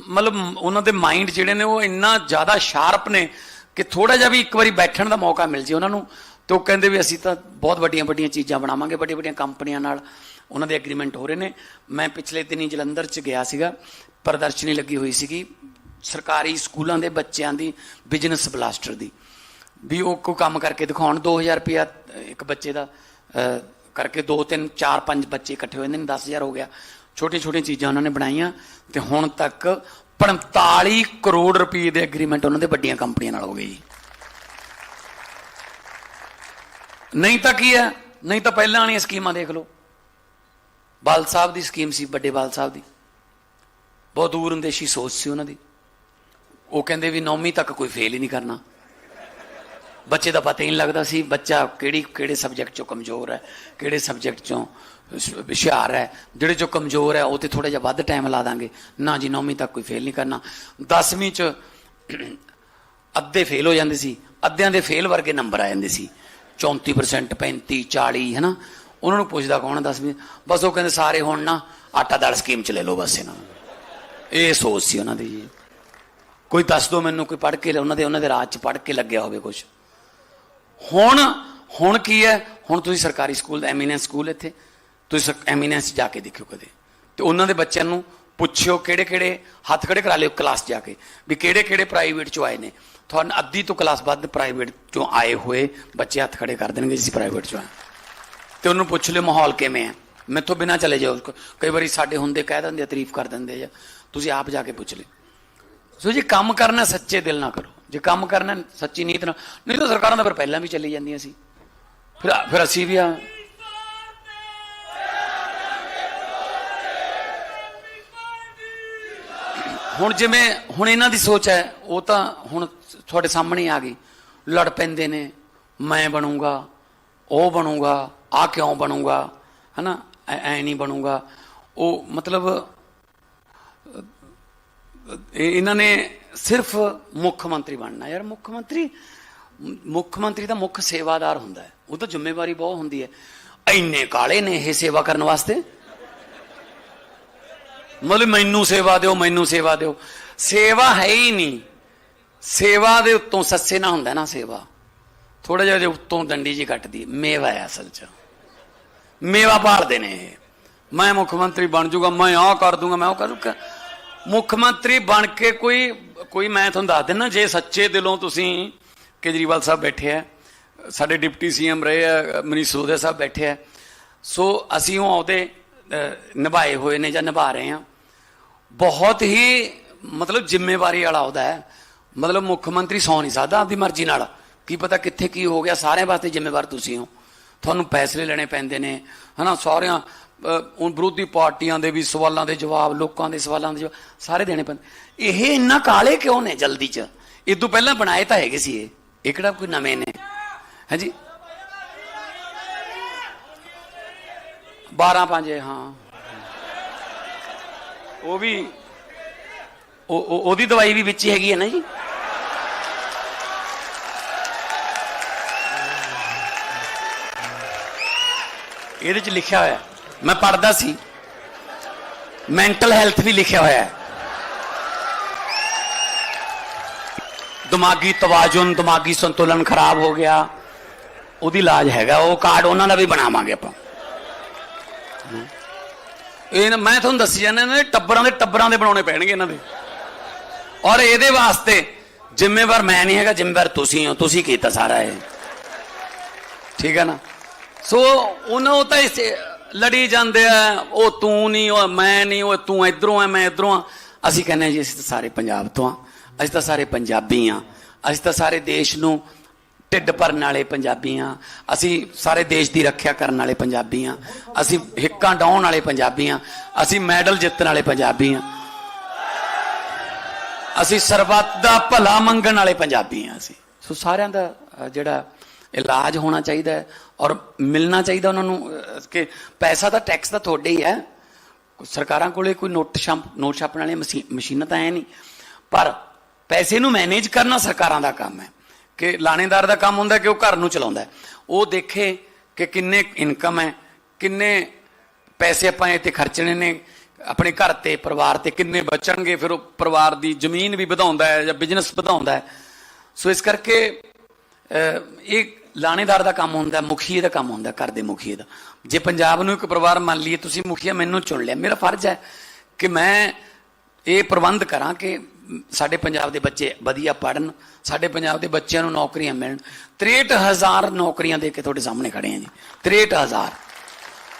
ਮਤਲਬ ਉਹਨਾਂ ਦੇ ਮਾਈਂਡ ਜਿਹੜੇ ਨੇ ਉਹ ਇੰਨਾ ਜ਼ਿਆਦਾ ਸ਼ਾਰਪ ਨੇ ਕਿ ਥੋੜਾ ਜਿਹਾ ਵੀ ਇੱਕ ਵਾਰੀ ਬੈਠਣ ਦਾ ਮੌਕਾ ਮਿਲ ਜੇ ਉਹਨਾਂ ਨੂੰ, ਤੇ ਉਹ ਕਹਿੰਦੇ ਵੀ ਅਸੀਂ ਤਾਂ ਬਹੁਤ ਵੱਡੀਆਂ ਵੱਡੀਆਂ ਚੀਜ਼ਾਂ ਬਣਾਵਾਂਗੇ, ਵੱਡੀਆਂ ਵੱਡੀਆਂ ਕੰਪਨੀਆਂ ਨਾਲ ਉਹਨਾਂ ਦੇ ਐਗਰੀਮੈਂਟ ਹੋ ਰਹੇ ਨੇ। ਮੈਂ ਪਿਛਲੇ ਦਿਨੀ ਜਲੰਧਰ ਚ ਗਿਆ ਸੀਗਾ, ਪ੍ਰਦਰਸ਼ਨੀ ਲੱਗੀ ਹੋਈ ਸੀਗੀ ਸਰਕਾਰੀ ਸਕੂਲਾਂ ਦੇ ਬੱਚਿਆਂ ਦੀ, ਬਿਜ਼ਨਸ ਬਲਾਸਟਰ ਦੀ। ਵੀ ਉਹ ਕੋਈ ਕੰਮ ਕਰਕੇ ਦਿਖਾਉਣ 2000 ਰੁਪਇਆ ਇੱਕ ਬੱਚੇ ਦਾ ਕਰਕੇ 2 3 4 5 ਬੱਚੇ ਇਕੱਠੇ ਹੋਏ ਨੇ 10000 ਹੋ ਗਿਆ। ਛੋਟੇ ਛੋਟੇ ਚੀਜ਼ਾਂ ਉਹਨਾਂ ਨੇ ਬਣਾਈਆਂ ਤੇ ਹੁਣ ਤੱਕ 45 ਕਰੋੜ ਰੁਪਏ ਦੇ ਐਗਰੀਮੈਂਟ ਉਹਨਾਂ ਦੇ ਵੱਡੀਆਂ ਕੰਪਨੀਆਂ ਨਾਲ ਹੋ ਗਏ ਜੀ। ਨਹੀਂ ਤਾਂ ਕੀ ਹੈ? ਨਹੀਂ ਤਾਂ ਪਹਿਲਾਂ ਵਾਲੀਆਂ ਸਕੀਮਾਂ ਦੇਖ ਲਓ। ਬਾਲ ਸਾਹਿਬ ਦੀ ਸਕੀਮ ਸੀ, ਵੱਡੇ ਬਾਲ ਸਾਹਿਬ ਦੀ। ਬਹੁਤ ਦੂਰ ਅੰਦੇਸ਼ੀ ਸੋਚ ਸੀ ਉਹਨਾਂ ਦੀ। ਉਹ ਕਹਿੰਦੇ ਵੀ ਨੌਵੀਂ ਤੱਕ ਕੋਈ ਫੇਲ ਹੀ ਨਹੀਂ ਕਰਨਾ। ਬੱਚੇ ਦਾ ਪਤਾ ਹੀ ਨਹੀਂ ਲੱਗਦਾ ਸੀ, ਬੱਚਾ ਕਿਹੜੀ, ਕਿਹੜੇ ਸਬਜੈਕਟ ਚੋਂ ਕਮਜ਼ੋਰ ਹੈ, ਕਿਹੜੇ ਸਬਜੈਕਟ ਚੋਂ ਹੁਸ਼ਿਆਰ ਹੈ, ਜਿਹੜੇ ਚੋਂ ਕਮਜ਼ੋਰ ਹੈ, ਉਹ ਤੇ ਥੋੜਾ ਜਿਹਾ ਵੱਧ ਟਾਈਮ ਲਾ ਦਾਂਗੇ। ਨਾ ਜੀ, ਨੌਵੀਂ ਤੱਕ ਕੋਈ ਫੇਲ ਨਹੀਂ ਕਰਨਾ। 10ਵੀਂ ਚ ਅੱਧੇ ਫੇਲ ਹੋ ਜਾਂਦੇ ਸੀ, ਅੱਧਿਆਂ ਦੇ ਫੇਲ ਵਰਗੇ ਨੰਬਰ ਆ ਜਾਂਦੇ ਸੀ। 34% 35 40 ਹੈਨਾ? ਉਹਨਾਂ ਨੂੰ ਪੁੱਛਦਾ ਕੌਣ ਹੈ 10ਵੀਂ ਬਸ ਉਹ ਕਹਿੰਦੇ ਸਾਰੇ ਹੁਣ ਨਾ ਆਟਾ ਦਾਲ ਸਕੀਮ ਚ ਲੈ ਲਓ ਬਸ ਇਹਨਾਂ ਨੂੰ। ਇਹ ਸੋਚ ਸੀ ਉਹਨਾਂ ਦੀ ਜੀ। ਕੋਈ ਦੱਸ ਦੋ ਮੈਨੂੰ, ਕੋਈ ਪੜ੍ਹ ਕੇ ਉਹਨਾਂ ਦੇ ਉਹਨਾਂ ਦੇ ਰਾਜ ਚ ਪੜ੍ਹ ਕੇ ਲੱਗਿਆ ਹੋਵੇ ਕੁਝ ਹੁਣ ਹੁਣ ਕੀ ਹੈ? ਹੁਣ ਤੁਸੀਂ ਸਰਕਾਰੀ ਸਕੂਲ ਐਮੀਨੈਂਸ ਸਕੂਲ ਇੱਥੇ, ਤੁਸੀਂ ਐਮੀਨੈਂਸ ਜਾ ਕੇ ਦੇਖਿਓ ਕਦੇ। ਤੇ ਉਹਨਾਂ ਦੇ ਬੱਚਿਆਂ ਨੂੰ ਪੁੱਛਿਓ ਕਿਹੜੇ ਕਿਹੜੇ ਹੱਥ ਖੜੇ ਕਰਾ ਲਿਓ ਕਲਾਸ ਜਾ ਕੇ, ਵੀ ਕਿਹੜੇ ਕਿਹੜੇ ਪ੍ਰਾਈਵੇਟ ਚੋਂ ਆਏ ਨੇ। ਤੁਹਾਨੂੰ ਅੱਧੀ ਤੋਂ ਕਲਾਸ ਵੱਧ ਪ੍ਰਾਈਵੇਟ ਚੋਂ ਆਏ ਹੋਏ ਬੱਚੇ ਹੱਥ ਖੜੇ ਕਰ ਦੇਣਗੇ ਜਿਸ ਪ੍ਰਾਈਵੇਟ ਚੋਂ ਆਏ। ਤੇ ਉਹਨੂੰ ਪੁੱਛ ਲਿਓ ਮਾਹੌਲ ਕਿਵੇਂ ਹੈ। ਮੈਥੋਂ ਬਿਨਾ ਚਲੇ ਜਾਓ। ਕਈ ਵਾਰੀ ਸਾਡੇ ਹੁੰਦੇ ਕਹਿ ਦਿੰਦੇ ਆ, ਤਾਰੀਫ ਕਰ ਦਿੰਦੇ ਆ। ਤੁਸੀਂ ਆਪ ਜਾ ਕੇ ਪੁੱਛ ਲਿਓ। ਸੋ ਜੇ, ਕੰਮ ਕਰਨਾ ਸੱਚੇ ਦਿਲ ਨਾਲ ਕਰੋ। ਜੇ ਕੰਮ ਕਰਨਾ ਸੱਚੀ ਨੀਤ ਨਾਲ, ਨਹੀਂ ਤਾਂ ਸਰਕਾਰਾਂ ਦਾ ਫਿਰ ਪਹਿਲਾਂ ਵੀ ਚੱਲੀ ਜਾਂਦੀਆਂ ਸੀ। ਫਿਰ ਫਿਰ ਅਸੀਂ ਵੀ ਆ। ਹੁਣ ਜਿਵੇਂ, ਹੁਣ ਇਹਨਾਂ ਦੀ ਸੋਚ ਹੈ, ਉਹ ਤਾਂ ਹੁਣ ਤੁਹਾਡੇ ਸਾਹਮਣੇ ਆ ਗਈ। ਲੜ ਪੈਂਦੇ ਨੇ, ਮੈਂ ਬਣੂੰਗਾ, ਉਹ ਬਣੂੰਗਾ ਆ ਕਿਉਂ ਬਣੂੰਗਾ, ਹਨਾ? ਐ ਐ ਨਹੀਂ ਬਣੂੰਗਾ। ਉਹ ਮਤਲਬ ਇਹਨਾਂ ਨੇ ਸਿਰਫ ਮੁੱਖ ਮੰਤਰੀ ਬਣਨਾ। ਯਾਰ ਮੁੱਖ ਮੰਤਰੀ ਮੁੱਖ ਮੰਤਰੀ ਦਾ ਮੁੱਖ ਸੇਵਾਦਾਰ ਹੁੰਦਾ ਹੈ। ਉਹ ਤਾਂ ਜ਼ਿੰਮੇਵਾਰੀ ਬਹੁਤ ਹੁੰਦੀ ਹੈ। ਇੰਨੇ ਕਾਲੇ ਨੇ ਇਹ ਸੇਵਾ ਕਰਨ ਵਾਸਤੇ। ਮਤਲਬ ਮੈਨੂੰ ਸੇਵਾ ਦਿਓ, ਮੈਨੂੰ ਸੇਵਾ ਦਿਓ। ਸੇਵਾ ਹੈ ਹੀ ਨਹੀਂ। ਸੇਵਾ ਦੇ ਉੱਤੋਂ ਸੱਸੇ ਨਾ ਹੁੰਦਾ ਨਾ ਸੇਵਾ। ਥੋੜਾ ਜਿਹਾ ਉਹਦੇ ਉੱਤੋਂ ਡੰਡੀ ਜੀ ਕੱਟਦੀ ਮੇਵਾ ਹੈ ਅਸਲ 'ਚ। ਮੇਵਾ ਪਾਲਦੇ ਨੇ ਇਹ। ਮੈਂ ਮੁੱਖ ਮੰਤਰੀ ਬਣ ਜਾਊਗਾ ਮੈਂ ਆਹ ਕਰ ਦੂੰਗਾ, ਮੈਂ ਉਹ ਕਰ ਦੂੰਗਾ। ਮੁੱਖ ਮੰਤਰੀ ਬਣ ਕੇ ਕੋਈ ਕੋਈ ਮੈਂ ਤੁਹਾਨੂੰ ਦੱਸ ਦਿੰਦਾ ਜੇ ਸੱਚੇ ਦਿਲੋਂ ਤੁਸੀਂ ਕੇਜਰੀਵਾਲ ਸਾਹਿਬ ਬੈਠੇ ਆ ਸਾਡੇ ਡਿਪਟੀ ਸੀਐਮ ਰਹੇ ਆ ਮਨੀਸ਼ ਸਿਸੋਦੀਆ ਸਾਹਿਬ ਬੈਠੇ ਆ ਸੋ ਅਸੀਂ ਉਹ ਆਉਦੇ ਨਿਭਾਏ ਹੋਏ ਨੇ ਜਾਂ ਨਿਭਾ ਰਹੇ ਆ। ਬਹੁਤ ਹੀ ਮਤਲਬ ਜ਼ਿੰਮੇਵਾਰੀ ਵਾਲਾ ਉਹਦਾ ਹੈ। ਮਤਲਬ ਮੁੱਖ ਮੰਤਰੀ ਸੌ ਨਹੀਂ ਸਕਦਾ ਆਪਦੀ ਮਰਜ਼ੀ ਨਾਲ। ਕੀ ਪਤਾ ਕਿੱਥੇ ਕੀ ਹੋ ਗਿਆ ਸਾਰਿਆਂ ਵਾਸਤੇ ਜ਼ਿੰਮੇਵਾਰ ਤੁਸੀਂ ਹੋ। ਤੁਹਾਨੂੰ ਫੈਸਲੇ ਲੈਣੇ ਪੈਂਦੇ ਨੇ ਹਨਾ ਸਾਰਿਆਂ ਅਹ, ਹੁਣ ਵਿਰੋਧੀ ਪਾਰਟੀਆਂ ਦੇ ਵੀ ਸਵਾਲਾਂ ਦੇ ਜਵਾਬ, ਲੋਕਾਂ ਦੇ ਸਵਾਲਾਂ ਦੇ ਜਵਾਬ, ਸਾਰੇ ਦੇਣੇ ਪੈਂਦੇ। ਇਹ ਇੰਨਾ ਕਾਲੇ ਕਿਉਂ ਨੇ ਜਲਦੀ ਚ? ਇਹ ਤੋਂ ਪਹਿਲਾਂ ਬਣਾਏ ਤਾਂ ਹੈਗੇ ਸੀ ਇਹ। ਇਹ ਕਿਹੜਾ ਕੋਈ ਨਵੇਂ ਨੇ? ਹਾਂਜੀ? 12 5 ਹਾਂ। ਉਹ ਵੀ ਉਹ, ਉਹਦੀ ਦਵਾਈ ਵੀ ਵਿੱਚ ਹੀ ਹੈਗੀ ਹੈ ਨਾ ਜੀ? ਇਹਦੇ ਚ ਲਿਖਿਆ ਹੋਇਆ। ਮੈਂ ਪੜਦਾ ਸੀ। ਮੈਂਟਲ ਹੈਲਥ ਵੀ ਲਿਖਿਆ ਹੋਇਆ ਹੈ। ਦਿਮਾਗੀ ਤਵਾਜ਼ੁਨ, ਦਿਮਾਗੀ ਸੰਤੁਲਨ ਖਰਾਬ ਹੋ ਗਿਆ। ਉਹਦੀ ਇਲਾਜ ਹੈਗਾ, ਉਹ ਕਾਰਡ ਉਹਨਾਂ ਦਾ ਵੀ ਬਣਾਵਾਂਗੇ ਆਪਾਂ। ਇਹ ਮੈਂ ਤੁਹਾਨੂੰ ਦੱਸੀ ਜਾਂਦਾ, ਇਹਨਾਂ ਦੇ ਟੱਬਰਾਂ ਦੇ ਟੱਬਰਾਂ ਦੇ ਬਣਾਉਣੇ ਪੈਣਗੇ ਇਹਨਾਂ ਦੇ। ਔਰ ਇਹਦੇ ਵਾਸਤੇ ਜ਼ਿੰਮੇਵਾਰ ਮੈਂ ਨਹੀਂ ਹੈਗਾ, ਜ਼ਿੰਮੇਵਾਰ ਤੁਸੀਂ ਹੋ, ਤੁਸੀਂ ਕੀਤਾ ਸਾਰਾ ਇਹ। ਠੀਕ ਹੈ ਨਾ? ਸੋ, ਉਹਨਾਂ ਉਹ ਤਾਂ ਇਸ ਲੜੀ ਜਾਂਦੇ ਆ, ਉਹ ਤੂੰ ਨਹੀਂ, ਉਹ ਮੈਂ ਨਹੀਂ, ਉਹ ਤੂੰ ਇਧਰੋਂ ਆ, ਮੈਂ ਇਧਰੋਂ ਆ। ਅਸੀਂ ਕਹਿੰਦੇ ਜੀ, ਅਸੀਂ ਤਾਂ ਸਾਰੇ ਪੰਜਾਬ ਤੋਂ ਆ। ਅਸੀਂ ਤਾਂ ਸਾਰੇ ਪੰਜਾਬੀ ਆ। ਅਸੀਂ ਤਾਂ ਸਾਰੇ ਦੇਸ਼ ਨੂੰ ਢਿੱਡ ਭਰਨ ਵਾਲੇ ਪੰਜਾਬੀ ਆ। ਅਸੀਂ ਸਾਰੇ ਦੇਸ਼ ਦੀ ਰੱਖਿਆ ਕਰਨ ਵਾਲੇ ਪੰਜਾਬੀ ਆ। ਅਸੀਂ ਹਿੱਕਾਂ ਡਾਉਣ ਵਾਲੇ ਪੰਜਾਬੀ ਆ। ਅਸੀਂ ਮੈਡਲ ਜਿੱਤਣ ਵਾਲੇ ਪੰਜਾਬੀ ਆ। ਅਸੀਂ ਸਰਬੱਤ ਦਾ ਭਲਾ ਮੰਗਣ ਵਾਲੇ ਪੰਜਾਬੀ ਆ ਅਸੀਂ। ਸੋ ਸਾਰਿਆਂ ਦਾ ਜਿਹੜਾ ਇਲਾਜ ਹੋਣਾ ਚਾਹੀਦਾ ਹੈ ਔਰ ਮਿਲਣਾ ਚਾਹੀਦਾ ਉਹਨਾਂ ਨੂੰ ਕਿ ਪੈਸਾ ਤਾਂ ਟੈਕਸ ਦਾ ਤੁਹਾਡੇ ਹੀ ਹੈ। ਸਰਕਾਰਾਂ ਕੋਲੇ ਕੋਈ ਨੋਟ ਛਾਪ, ਨੋਟ ਛਾਪਣ ਵਾਲੀਆਂ ਮਸ਼ੀ- ਮਸ਼ੀਨਾਂ ਤਾਂ ਹੈ ਨਹੀਂ। ਪਰ ਪੈਸੇ ਨੂੰ ਮੈਨੇਜ ਕਰਨਾ ਸਰਕਾਰਾਂ ਦਾ ਕੰਮ ਹੈ। ਕਿ ਲਾਣੇਦਾਰ ਦਾ ਕੰਮ ਹੁੰਦਾ ਕਿ ਉਹ ਘਰ ਨੂੰ ਚਲਾਉਂਦਾ ਉਹ ਦੇਖੇ ਕਿ ਕਿੰਨੇ ਇਨਕਮ ਹੈ, ਕਿੰਨੇ ਪੈਸੇ ਆਪਾਂ ਇਹ ਤੇ ਖਰਚਣੇ ਨੇ, ਆਪਣੇ ਘਰ ਤੇ, ਪਰਿਵਾਰ ਤੇ ਕਿੰਨੇ ਬਚਣਗੇ, ਫਿਰ ਉਹ ਪਰਿਵਾਰ ਦੀ ਜ਼ਮੀਨ ਵੀ ਵਧਾਉਂਦਾ ਹੈ ਜਾਂ ਬਿਜ਼ਨਸ ਵਧਾਉਂਦਾ ਹੈ। ਸੋ ਇਸ ਕਰਕੇ ਇਹ ਲਾਣੇਦਾਰ ਦਾ ਕੰਮ ਹੁੰਦਾ, ਮੁਖੀਏ ਦਾ ਕੰਮ ਹੁੰਦਾ, ਘਰ ਦੇ ਮੁਖੀਏ ਦਾ। ਜੇ ਪੰਜਾਬ ਨੂੰ ਇੱਕ ਪਰਿਵਾਰ ਮੰਨ ਲਈਏ, ਤੁਸੀਂ ਮੁਖੀਆ ਮੈਨੂੰ ਚੁਣ ਲਿਆ। ਮੇਰਾ ਫਰਜ਼ ਹੈ ਕਿ ਮੈਂ ਇਹ ਪ੍ਰਬੰਧ ਕਰਾਂ ਕਿ ਸਾਡੇ ਪੰਜਾਬ ਦੇ ਬੱਚੇ ਵਧੀਆ ਪੜਨ ਸਾਡੇ ਪੰਜਾਬ ਦੇ ਬੱਚਿਆਂ ਨੂੰ ਨੌਕਰੀਆਂ ਮਿਲਣ। 63000 ਨੌਕਰੀਆਂ ਦੇ ਕੇ ਤੁਹਾਡੇ ਸਾਹਮਣੇ ਖੜੇ ਆ ਜੀ। 63000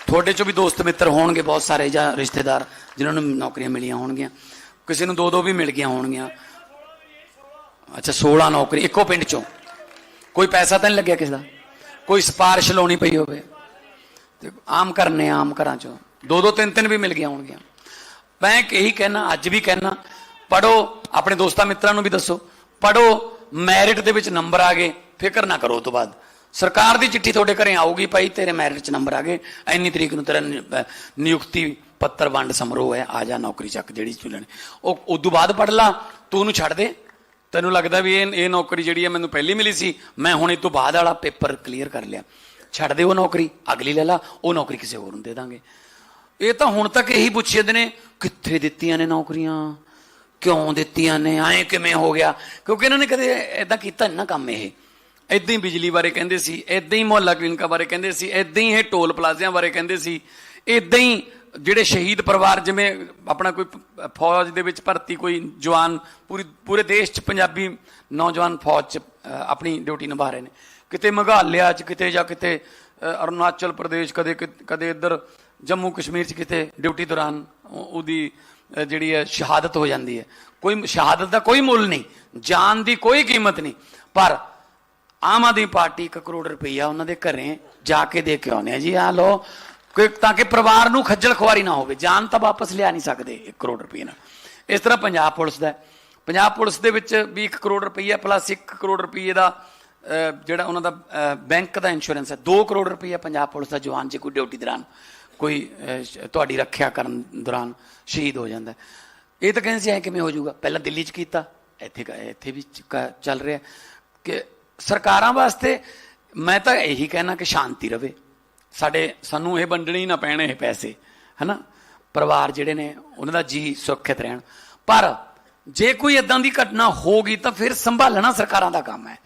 ਤੁਹਾਡੇ ਚੋਂ ਵੀ ਦੋਸਤ ਮਿੱਤਰ ਹੋਣਗੇ ਬਹੁਤ ਸਾਰੇ ਜਾਂ ਰਿਸ਼ਤੇਦਾਰ ਜਿਨ੍ਹਾਂ ਨੂੰ ਨੌਕਰੀਆਂ ਮਿਲੀਆਂ ਹੋਣਗੀਆਂ। ਕਿਸੇ ਨੂੰ ਦੋ ਦੋ ਵੀ ਮਿਲ ਗਈਆਂ ਹੋਣਗੀਆਂ। ਅੱਛਾ 16 ਨੌਕਰੀ, ਇੱਕੋ ਪਿੰਡ ਚੋਂ। ਕੋਈ ਪੈਸਾ ਤਾਂ ਨਹੀਂ ਲੱਗਿਆ ਕਿਸੇ ਦਾ? ਕੋਈ ਸਪਾਰਸ਼ ਲਾਉਣੀ ਪਈ ਹੋਵੇ। ਤੇ ਆਮ ਕਰਨੇ ਆਮ ਘਰਾਂ ਚੋਂ। ਦੋ ਦੋ, ਤਿੰਨ ਤਿੰਨ ਵੀ ਮਿਲ ਗਈਆਂ ਹੋਣਗੀਆਂ। ਮੈਂ ਇਹੀ ਕਹਿਣਾ, ਅੱਜ ਵੀ ਕਹਿਣਾ ਪੜੋ ਆਪਣੇ ਦੋਸਤਾਂ ਮਿੱਤਰਾਂ ਨੂੰ ਵੀ ਦੱਸੋ ਪੜੋ ਮੈਰਿਟ ਦੇ ਵਿੱਚ ਨੰਬਰ ਆ ਗਏ, ਫਿਕਰ ਨਾ ਕਰੋ ਉਹ ਤੋਂ ਬਾਅਦ। ਸਰਕਾਰ ਦੀ ਚਿੱਠੀ ਤੁਹਾਡੇ ਘਰੇ ਆਊਗੀ ਭਾਈ, ਤੇਰੇ ਮੈਰਿਟ 'ਚ ਨੰਬਰ ਆ ਗਏ, ਇੰਨੀ ਤਰੀਕ ਨੂੰ ਤੇਰਾ ਨਿਯੁਕਤੀ ਪੱਤਰ ਵੰਡ ਸਮਰੋਹ ਹੈ, ਆ ਜਾ ਨੌਕਰੀ ਚੱਕ, ਜਿਹੜੀ ਤੂੰ ਲੈਣੀ। ਉਹ, ਉਦੋਂ ਬਾਅਦ ਪੜ ਲਾ, ਤੂੰ ਉਹਨੂੰ ਛੱਡ ਦੇ। ਤੈਨੂੰ ਲੱਗਦਾ ਵੀ ਇਹ ਇਹ ਨੌਕਰੀ ਜਿਹੜੀ ਹੈ ਮੈਨੂੰ ਪਹਿਲੀ ਮਿਲੀ ਸੀ? ਮੈਂ ਹੁਣ ਇਹ ਤੋਂ ਬਾਅਦ ਵਾਲਾ ਪੇਪਰ ਕਲੀਅਰ ਕਰ ਲਿਆ। ਛੱਡ ਦੇ ਉਹ ਨੌਕਰੀ, ਅਗਲੀ ਲੈ ਲਾ, ਉਹ ਨੌਕਰੀ ਕਿਸੇ ਹੋਰ ਨੂੰ ਦੇ ਦਾਂਗੇ। ਇਹ ਤਾਂ ਹੁਣ ਤੱਕ ਇਹੀ ਪੁੱਛੀ ਜਾਂਦੇ ਨੇ, ਕਿੱਥੇ ਦਿੱਤੀਆਂ ਨੇ ਨੌਕਰੀਆਂ? ਕਿਉਂ ਦਿੱਤੀਆਂ ਨੇ? ਐਂ ਕਿਵੇਂ ਹੋ ਗਿਆ? ਕਿਉਂਕਿ ਇਹਨਾਂ ਨੇ ਕਦੇ ਐਦਾਂ ਕੀਤਾ ਨਹੀਂ ਨਾ ਕੰਮ ਇਹ। ਐਦਾਂ ਹੀ ਬਿਜਲੀ ਬਾਰੇ ਕਹਿੰਦੇ ਸੀ ਐਦਾਂ ਹੀ ਮੁਹੱਲਾ ਕਲੀਨਿਕਾਂ ਬਾਰੇ ਕਹਿੰਦੇ ਸੀ ਐਦਾਂ ਹੀ ਇਹ ਟੋਲ ਪਲਾਜ਼ਿਆਂ ਬਾਰੇ ਕਹਿੰਦੇ ਸੀ ਐਦਾਂ ਹੀ ਜਿਹੜੇ ਸ਼ਹੀਦ ਪਰਿਵਾਰ ਜਿਵੇਂ ਆਪਣਾ ਕੋਈ ਫੌਜ ਦੇ ਵਿੱਚ ਭਰਤੀ ਕੋਈ ਜਵਾਨ ਪੂਰੀ, ਪੂਰੇ ਦੇਸ਼ 'ਚ ਪੰਜਾਬੀ ਨੌਜਵਾਨ ਫੌਜ 'ਚ ਆਪਣੀ ਡਿਊਟੀ ਨਿਭਾ ਰਹੇ ਨੇ। ਕਿਤੇ ਮੇਘਾਲਿਆ 'ਚ ਕਿਤੇ ਜਾਂ ਕਿਤੇ ਅਰੁਣਾਚਲ ਪ੍ਰਦੇਸ਼ ਕਦੇ ਕਿ- ਕਦੇ ਇੱਧਰ ਜੰਮੂ ਕਸ਼ਮੀਰ 'ਚ ਕਿਤੇ ਡਿਊਟੀ ਦੌਰਾਨ ਉਹਦੀ ਜਿਹੜੀ ਹੈ ਸ਼ਹਾਦਤ ਹੋ ਜਾਂਦੀ ਹੈ। ਕੋਈ ਸ਼ਹਾਦਤ ਦਾ ਕੋਈ ਮੁੱਲ ਨਹੀਂ, ਜਾਨ ਦੀ ਕੋਈ ਕੀਮਤ ਨਹੀਂ। ਪਰ ਆਮ ਆਦਮੀ ਪਾਰਟੀ 1 ਕਰੋੜ ਰੁਪਈਆ ਉਹਨਾਂ ਦੇ ਘਰੇ ਜਾ ਕੇ ਦੇ ਕੇ ਆਉਂਦੇ ਆ। ਜੀ ਆ ਲੋ ਕਿ ਤਾਂ ਕਿ ਪਰਿਵਾਰ ਨੂੰ ਖੱਜਲ ਖੁਆਰੀ ਨਾ ਹੋਵੇ। ਜਾਨ ਤਾਂ ਵਾਪਸ ਲਿਆ ਨਹੀਂ ਸਕਦੇ 1 ਕਰੋੜ ਰੁਪਏ ਨਾਲ। ਇਸ ਤਰ੍ਹਾਂ ਪੰਜਾਬ ਪੁਲਿਸ ਦਾ ਪੰਜਾਬ ਪੁਲਿਸ ਦੇ ਵਿੱਚ ਵੀ 1 ਕਰੋੜ ਰੁਪਈਆ ਪਲੱਸ 1 ਕਰੋੜ ਰੁਪਏ ਦਾ ਜਿਹੜਾ ਉਹਨਾਂ ਦਾ ਬੈਂਕ ਦਾ ਇੰਸ਼ੋਰੈਂਸ ਹੈ। 2 ਕਰੋੜ ਰੁਪਈਆ ਪੰਜਾਬ ਪੁਲਿਸ ਦਾ ਜਵਾਨ ਜੇ ਕੋਈ ਡਿਊਟੀ ਦੌਰਾਨ, ਕੋਈ ਤੁਹਾਡੀ ਰੱਖਿਆ ਕਰਨ ਦੌਰਾਨ ਸ਼ਹੀਦ ਹੋ ਜਾਂਦਾ ਇਹ ਤਾਂ ਕਹਿੰਦੇ ਸੀ, ਐ ਕਿਵੇਂ ਹੋ ਜਾਊਗਾ? ਪਹਿਲਾਂ ਦਿੱਲੀ 'ਚ ਕੀਤਾ, ਇੱਥੇ ਇੱਥੇ ਵੀ ਕ- ਚੱਲ ਰਿਹਾ ਕਿ ਸਰਕਾਰਾਂ ਵਾਸਤੇ ਮੈਂ ਤਾਂ ਇਹੀ ਕਹਿਣਾ ਕਿ ਸ਼ਾਂਤੀ ਰਵੇ। ਸਾਡੇ ਸਾਨੂੰ ਇਹ ਵੰਡਣੇ ਹੀ ਨਾ ਪੈਣ ਇਹ ਪੈਸੇ, ਹਨਾ? ਪਰਿਵਾਰ ਜਿਹੜੇ ਨੇ, ਉਹਨਾਂ ਦਾ ਜੀ ਸੁਰੱਖਿਅਤ ਰਹਿਣ। ਪਰ ਜੇ ਕੋਈ ਇਦਾਂ ਦੀ ਘਟਨਾ ਹੋ ਗਈ ਤਾਂ ਫਿਰ ਸੰਭਾਲਣਾ ਸਰਕਾਰਾਂ ਦਾ ਕੰਮ ਹੈ।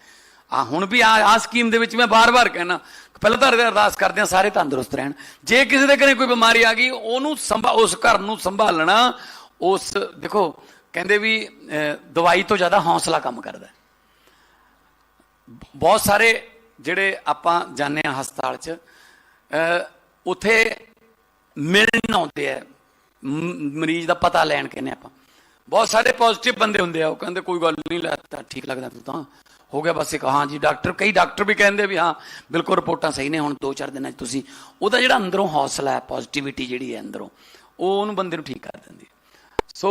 ਆ ਹੁਣ ਵੀ ਆ ਆ ਸਕੀਮ ਦੇ ਵਿੱਚ ਮੈਂ ਬਾਰ-ਬਾਰ ਕਹਿਣਾ, ਪਹਿਲਾਂ ਤਾਂ ਅਰਦਾਸ ਕਰਦੇ ਆ ਸਾਰੇ ਤੰਦਰੁਸਤ ਰਹਿਣ। ਜੇ ਕਿਸੇ ਦੇ ਘਰੇ ਕੋਈ ਬਿਮਾਰੀ ਆ ਗਈ, ਉਹਨੂੰ ਸੰਭਾ, ਉਸ ਘਰ ਨੂੰ ਸੰਭਾਲਣਾ, ਉਸ, ਦੇਖੋ, ਕਹਿੰਦੇ ਵੀ ਦਵਾਈ ਤੋਂ ਜ਼ਿਆਦਾ ਹੌਸਲਾ ਕੰਮ ਕਰਦਾ ਬਹੁਤ ਸਾਰੇ ਜਿਹੜੇ ਆਪਾਂ ਜਾਂਦੇ ਆ ਹਸਪਤਾਲ 'ਚ ਉੱਥੇ ਮਿਲਣ ਆਉਂਦੇ ਆ। ਮਰੀਜ਼ ਦਾ ਪਤਾ ਲੈਣ ਕਹਿੰਦੇ ਆਪਾਂ। ਬਹੁਤ ਸਾਰੇ ਪੋਜ਼ਿਟਿਵ ਬੰਦੇ ਹੁੰਦੇ ਆ, ਉਹ ਕਹਿੰਦੇ ਕੋਈ ਗੱਲ ਨਹੀਂ ਲੱਗਦਾ ਠੀਕ ਲੱਗਦਾ ਤੂੰ ਤਾਂ। ਹੋ ਗਿਆ ਬਸ ਇੱਕ, ਹਾਂ ਜੀ, ਡਾਕਟਰ, ਕਈ ਡਾਕਟਰ ਵੀ ਕਹਿੰਦੇ ਵੀ ਹਾਂ, ਬਿਲਕੁਲ ਰਿਪੋਰਟਾਂ ਸਹੀ ਨੇ, ਹੁਣ 2-4 ਦਿਨਾਂ 'ਚ ਤੁਸੀਂ, ਉਹਦਾ ਜਿਹੜਾ ਅੰਦਰੋਂ ਹੌਸਲਾ ਹੈ ਪੋਜ਼ਿਟਿਵਿਟੀ ਜਿਹੜੀ ਹੈ ਅੰਦਰੋਂ, ਉਹ ਉਹਨੂੰ ਬੰਦੇ ਨੂੰ ਠੀਕ ਕਰ ਦਿੰਦੀ ਸੋ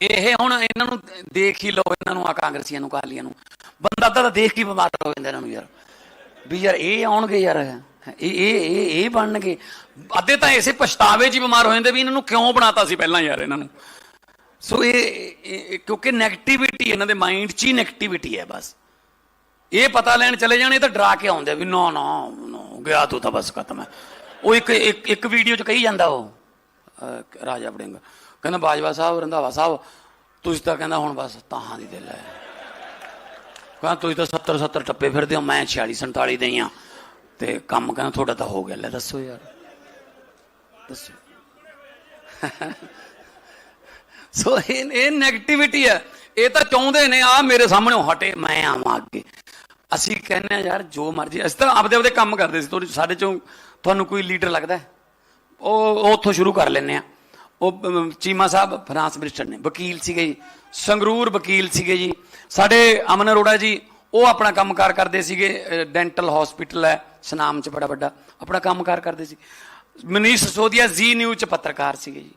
ਇਹ ਹੁਣ ਇਹਨਾਂ ਨੂੰ ਦੇਖ ਹੀ ਲਓ, ਇਹਨਾਂ ਨੂੰ ਆ ਕਾਂਗਰਸੀਆਂ ਨੂੰ ਕਾਲੀਆਂ ਨੂੰ। ਬੰਦਾ ਤਾਂ ਦੇਖ ਕੇ ਬਿਮਾਰ ਹੋ ਜਾਂਦਾ ਇਹਨਾਂ ਨੂੰ ਯਾਰ। ਵੀ ਯਾਰ ਇਹ ਆਉਣਗੇ ਯਾਰ। ਇਹ ਇਹ ਇਹ ਇਹ ਬਣਨਗੇ। ਅੱਧੇ ਤਾਂ ਇਸੇ ਪਛਤਾਵੇ 'ਚ ਹੀ ਬਿਮਾਰ ਹੋ ਜਾਂਦੇ ਵੀ ਇਹਨਾਂ ਨੂੰ ਕਿਉਂ ਬਣਾਤਾ ਸੀ ਪਹਿਲਾਂ ਯਾਰ ਇਹਨਾਂ ਨੂੰ। ਸੋ ਇਹ ਕਿਉਂਕਿ 네ਗੇਟਿਵਿਟੀ ਇਹਨਾਂ ਦੇ ਮਾਈਂਡ 'ਚ ਹੀ 네ਗੇਟਿਵਿਟੀ ਹੈ ਬਸ। ਇਹ ਪਤਾ ਲੈਣ ਚਲੇ ਜਾਣੇ ਤਾਂ ਡਰਾ ਕੇ ਆਉਂਦੇ ਆ ਵੀ ਨਾ ਨਾ ਨਾ, ਗਿਆ ਤੂੰ ਤਾਂ ਬਸ ਖਤਮ ਹੈ। ਉਹ ਇੱਕ ਇੱਕ ਇੱਕ ਵੀਡੀਓ 'ਚ ਕਹੀ ਜਾਂਦਾ ਉਹ। ਰਾਜਾ ਵੜਿੰਗ। ਕਹਿੰਦਾ ਬਾਜਵਾ ਸਾਹਿਬ ਰੰਧਾਵਾ ਸਾਹਿਬ ਤੁਸੀਂ ਤਾਂ ਕਹਿੰਦਾ ਹੁਣ ਬਸ ਤਾਹਾਂ ਦੀ ਦਿਲ ਹੈ। ਕਹਿੰਦਾ ਤੁਸੀਂ ਤਾਂ 70 70 ਟੱਪੇ ਫਿਰਦੇ ਹੋ, ਮੈਂ 46 47 ਦੇ ਹੀ ਆ ਤੇ ਕੰਮ ਕਹਿੰਦਾ ਤੁਹਾਡਾ ਤਾਂ ਹੋ ਗਿਆ, ਲੈ ਦੱਸੋ ਯਾਰ। ਦੱਸੋ। ਸੋ ਇਹ ਇਹ 네ਗੇਟਿਵਿਟੀ ਹੈ। ਇਹ ਤਾਂ ਚਾਹੁੰਦੇ ਨੇ ਆ ਮੇਰੇ ਸਾਹਮਣੇ ਹਟੇ, ਮੈਂ ਆਵਾਂ ਅੱਗੇ। ਅਸੀਂ ਕਹਿੰਦੇ ਆ ਯਾਰ, ਜੋ ਮਰਜ਼ੀ, ਅਸੀਂ ਤਾਂ ਆਪਦੇ ਆਪਦੇ ਕੰਮ ਕਰਦੇ ਸੀ। ਤੁਹਾਡੇ ਸਾਡੇ ਚੋਂ ਤੁਹਾਨੂੰ ਕੋਈ ਲੀਡਰ ਲੱਗਦਾ ਉਹ ਉੱਥੋਂ ਸ਼ੁਰੂ ਕਰ ਲੈਨੇ ਆ ਉਹ ਚੀਮਾ ਸਾਹਿਬ, ਫਰਾਂਸ ਮਿਨਿਸਟਰ ਨੇ। ਵਕੀਲ ਸੀਗੇ ਜੀ। ਸੰਗਰੂਰ ਵਕੀਲ ਸੀਗੇ ਜੀ। ਸਾਡੇ ਅਮਨ ਅਰੋੜਾ ਜੀ ਉਹ ਆਪਣਾ ਕੰਮਕਾਰ ਕਰਦੇ ਸੀਗੇ ਡੈਂਟਲ ਹਸਪੀਟਲ ਹੈ ਸਨਾਮ ਚ ਬੜਾ ਵੱਡਾ ਆਪਣਾ ਕੰਮਕਾਰ ਕਰਦੇ ਸੀ। ਮਨੀਸ਼ ਸੋਦੀਆ ਜੀ ਨਿਊਜ਼ ਚ ਪੱਤਰਕਾਰ ਸੀਗੇ ਜੀ।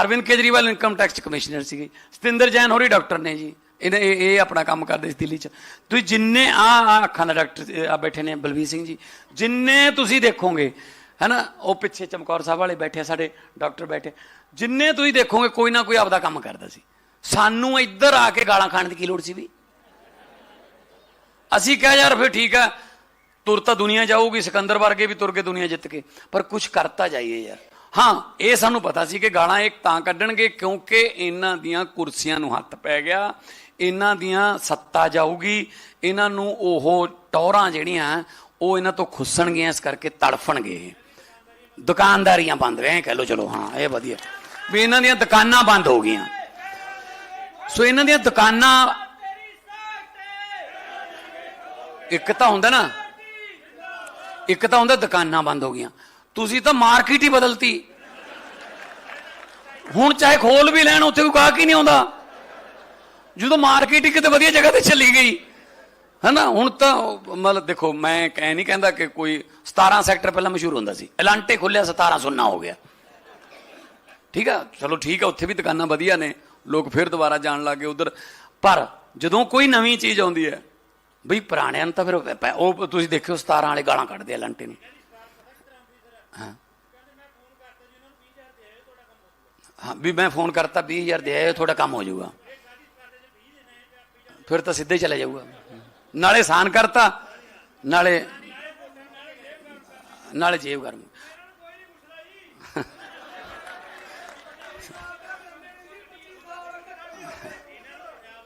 Arvind Kejriwal income tax commissioner ਸੀਗੇ। ਸਤਿੰਦਰ ਜੈਨ ਹੋਰੀ ਡਾਕਟਰ ਨੇ ਜੀ। ਇਹਨੇ ਇਹ ਆਪਣਾ ਕੰਮ ਕਰਦੇ ਸੀ ਦਿੱਲੀ ਚ। ਤੁਸੀਂ ਜਿੰਨੇ ਆ ਆ ਅੱਖਾਂ ਦਾ ਡਾਕਟਰ ਆ ਬੈਠੇ ਨੇ ਬਲਵੀਰ ਸਿੰਘ ਜੀ ਜਿੰਨੇ ਤੁਸੀਂ ਦੇਖੋਗੇ ਹੈਨਾ ਉਹ ਪਿੱਛੇ ਚਮਕੌਰ ਸਾਹਿਬ ਵਾਲੇ ਬੈਠੇ ਆ, ਸਾਡੇ ਡਾਕਟਰ ਬੈਠੇ। ਜਿੰਨੇ ਤੁਸੀਂ ਦੇਖੋਗੇ ਕੋਈ ਨਾ ਕੋਈ ਆਪਦਾ ਕੰਮ ਕਰਦਾ ਸੀ। ਸਾਨੂੰ ਇੱਧਰ ਆ ਕੇ ਗਾਲਾਂ ਖਾਣ ਦੀ ਕੀ ਲੋੜ ਸੀ ਵੀ? ਅਸੀਂ ਕਿਹਾ, ਯਾਰ ਫਿਰ ਠੀਕ ਹੈ ਤੁਰ ਤਾਂ ਦੁਨੀਆ ਜਾਊਗੀ, ਸਿਕੰਦਰ ਵਰਗੇ ਵੀ ਤੁਰ ਕੇ ਦੁਨੀਆ ਜਿੱਤ ਕੇ। ਪਰ ਕੁਝ ਕਰਤਾ ਜਾਈਏ ਯਾਰ। ਹਾਂ, ਇਹ ਸਾਨੂੰ ਪਤਾ ਸੀ ਕਿ ਗਾਲਾਂ ਇੱਕ ਤਾਂ ਕੱਢਣਗੇ ਕਿਉਂਕਿ ਇਹਨਾਂ ਦੀਆਂ ਕੁਰਸੀਆਂ ਨੂੰ ਹੱਥ ਪੈ ਗਿਆ, ਇਹਨਾਂ ਦੀਆਂ ਸੱਤਾ ਜਾਊਗੀ, ਇਹਨਾਂ ਨੂੰ ਉਹ ਟੌਰਾਂ ਜਿਹੜੀਆਂ, ਉਹ ਇਹਨਾਂ ਤੋਂ ਖੁੱਸਣਗੀਆਂ, ਇਸ ਕਰਕੇ ਤੜਫਣਗੇ ਦੁਕਾਨਦਾਰੀਆਂ ਬੰਦ ਰਹੇ ਕਹਿ ਲੋ ਚਲੋ, ਹਾਂ, ਇਹ ਵਧੀਆ। ਵੀ ਇਹਨਾਂ ਦੀਆਂ ਦੁਕਾਨਾਂ ਬੰਦ ਹੋ ਗਈਆਂ। ਸੋ ਇਹਨਾਂ ਦੀਆਂ ਦੁਕਾਨਾਂ ਇੱਕ ਤਾਂ ਹੁੰਦਾ ਨਾ, ਇੱਕ ਤਾਂ ਹੁੰਦਾ ਦੁਕਾਨਾਂ ਬੰਦ ਹੋ ਗਈਆਂ। ਤੁਸੀਂ ਤਾਂ ਮਾਰਕੀਟ ਹੀ ਬਦਲਤੀ। ਹੁਣ ਚਾਹੇ ਖੋਲ ਵੀ ਲੈਣ, ਉੱਥੇ ਕੋਈ ਗਾਹਕ ਹੀ ਨਹੀਂ ਆਉਂਦਾ। ਜਦੋਂ ਮਾਰਕੀਟ ਹੀ ਕਿਤੇ ਵਧੀਆ ਜਗ੍ਹਾ ਤੇ ਚਲੀ ਗਈ, ਹਨਾ, ਹੁਣ ਤਾਂ ਮਤਲਬ ਦੇਖੋ, ਮੈਂ ਕਹਿ ਨਹੀਂ ਕਹਿੰਦਾ ਕਿ ਕੋਈ 17 ਸੈਕਟਰ ਪਹਿਲਾਂ ਮਸ਼ਹੂਰ ਹੁੰਦਾ ਸੀ। ਐਲਾਂਟੇ ਖੁੱਲਿਆ 17 ਸੁੰਨਾ ਹੋ ਗਿਆ। ਠੀਕ ਆ? ਚਲੋ ਠੀਕ ਆ, ਉੱਥੇ ਵੀ ਦੁਕਾਨਾਂ ਵਧੀਆ ਨੇ। ਲੋਕ ਫਿਰ ਦੁਬਾਰਾ ਜਾਣ ਲੱਗੇ ਉਧਰ। ਪਰ ਜਦੋਂ ਕੋਈ ਨਵੀਂ ਚੀਜ਼ ਆਉਂਦੀ ਹੈ, ਬਈ ਪੁਰਾਣਿਆਂ ਨੂੰ ਤਾਂ ਫਿਰ ਉਹ ਤੁਸੀਂ ਦੇਖਿਓ 17 ਵਾਲੇ ਗਾਲਾਂ ਕੱਢਦੇ ਆ ਐਲਾਂਟੇ ਨੂੰ। ਹਾਂ। ਹਾਂ, ਵੀ ਮੈਂ ਫੋਨ ਕਰਤਾ 20000 ਦੇ ਆਇਓ ਤੁਹਾਡਾ ਕੰਮ ਹੋ ਜਾਊਗਾ। ਫਿਰ ਤਾਂ ਸਿੱਧੇ ਚਲੇ ਜਾਊਗਾ। ਨਾਲੇ ਆਸਾਨ ਕਰਤਾ, ਨਾਲੇ ਨਾਲੇ ਜੇਬ ਗਰਮ।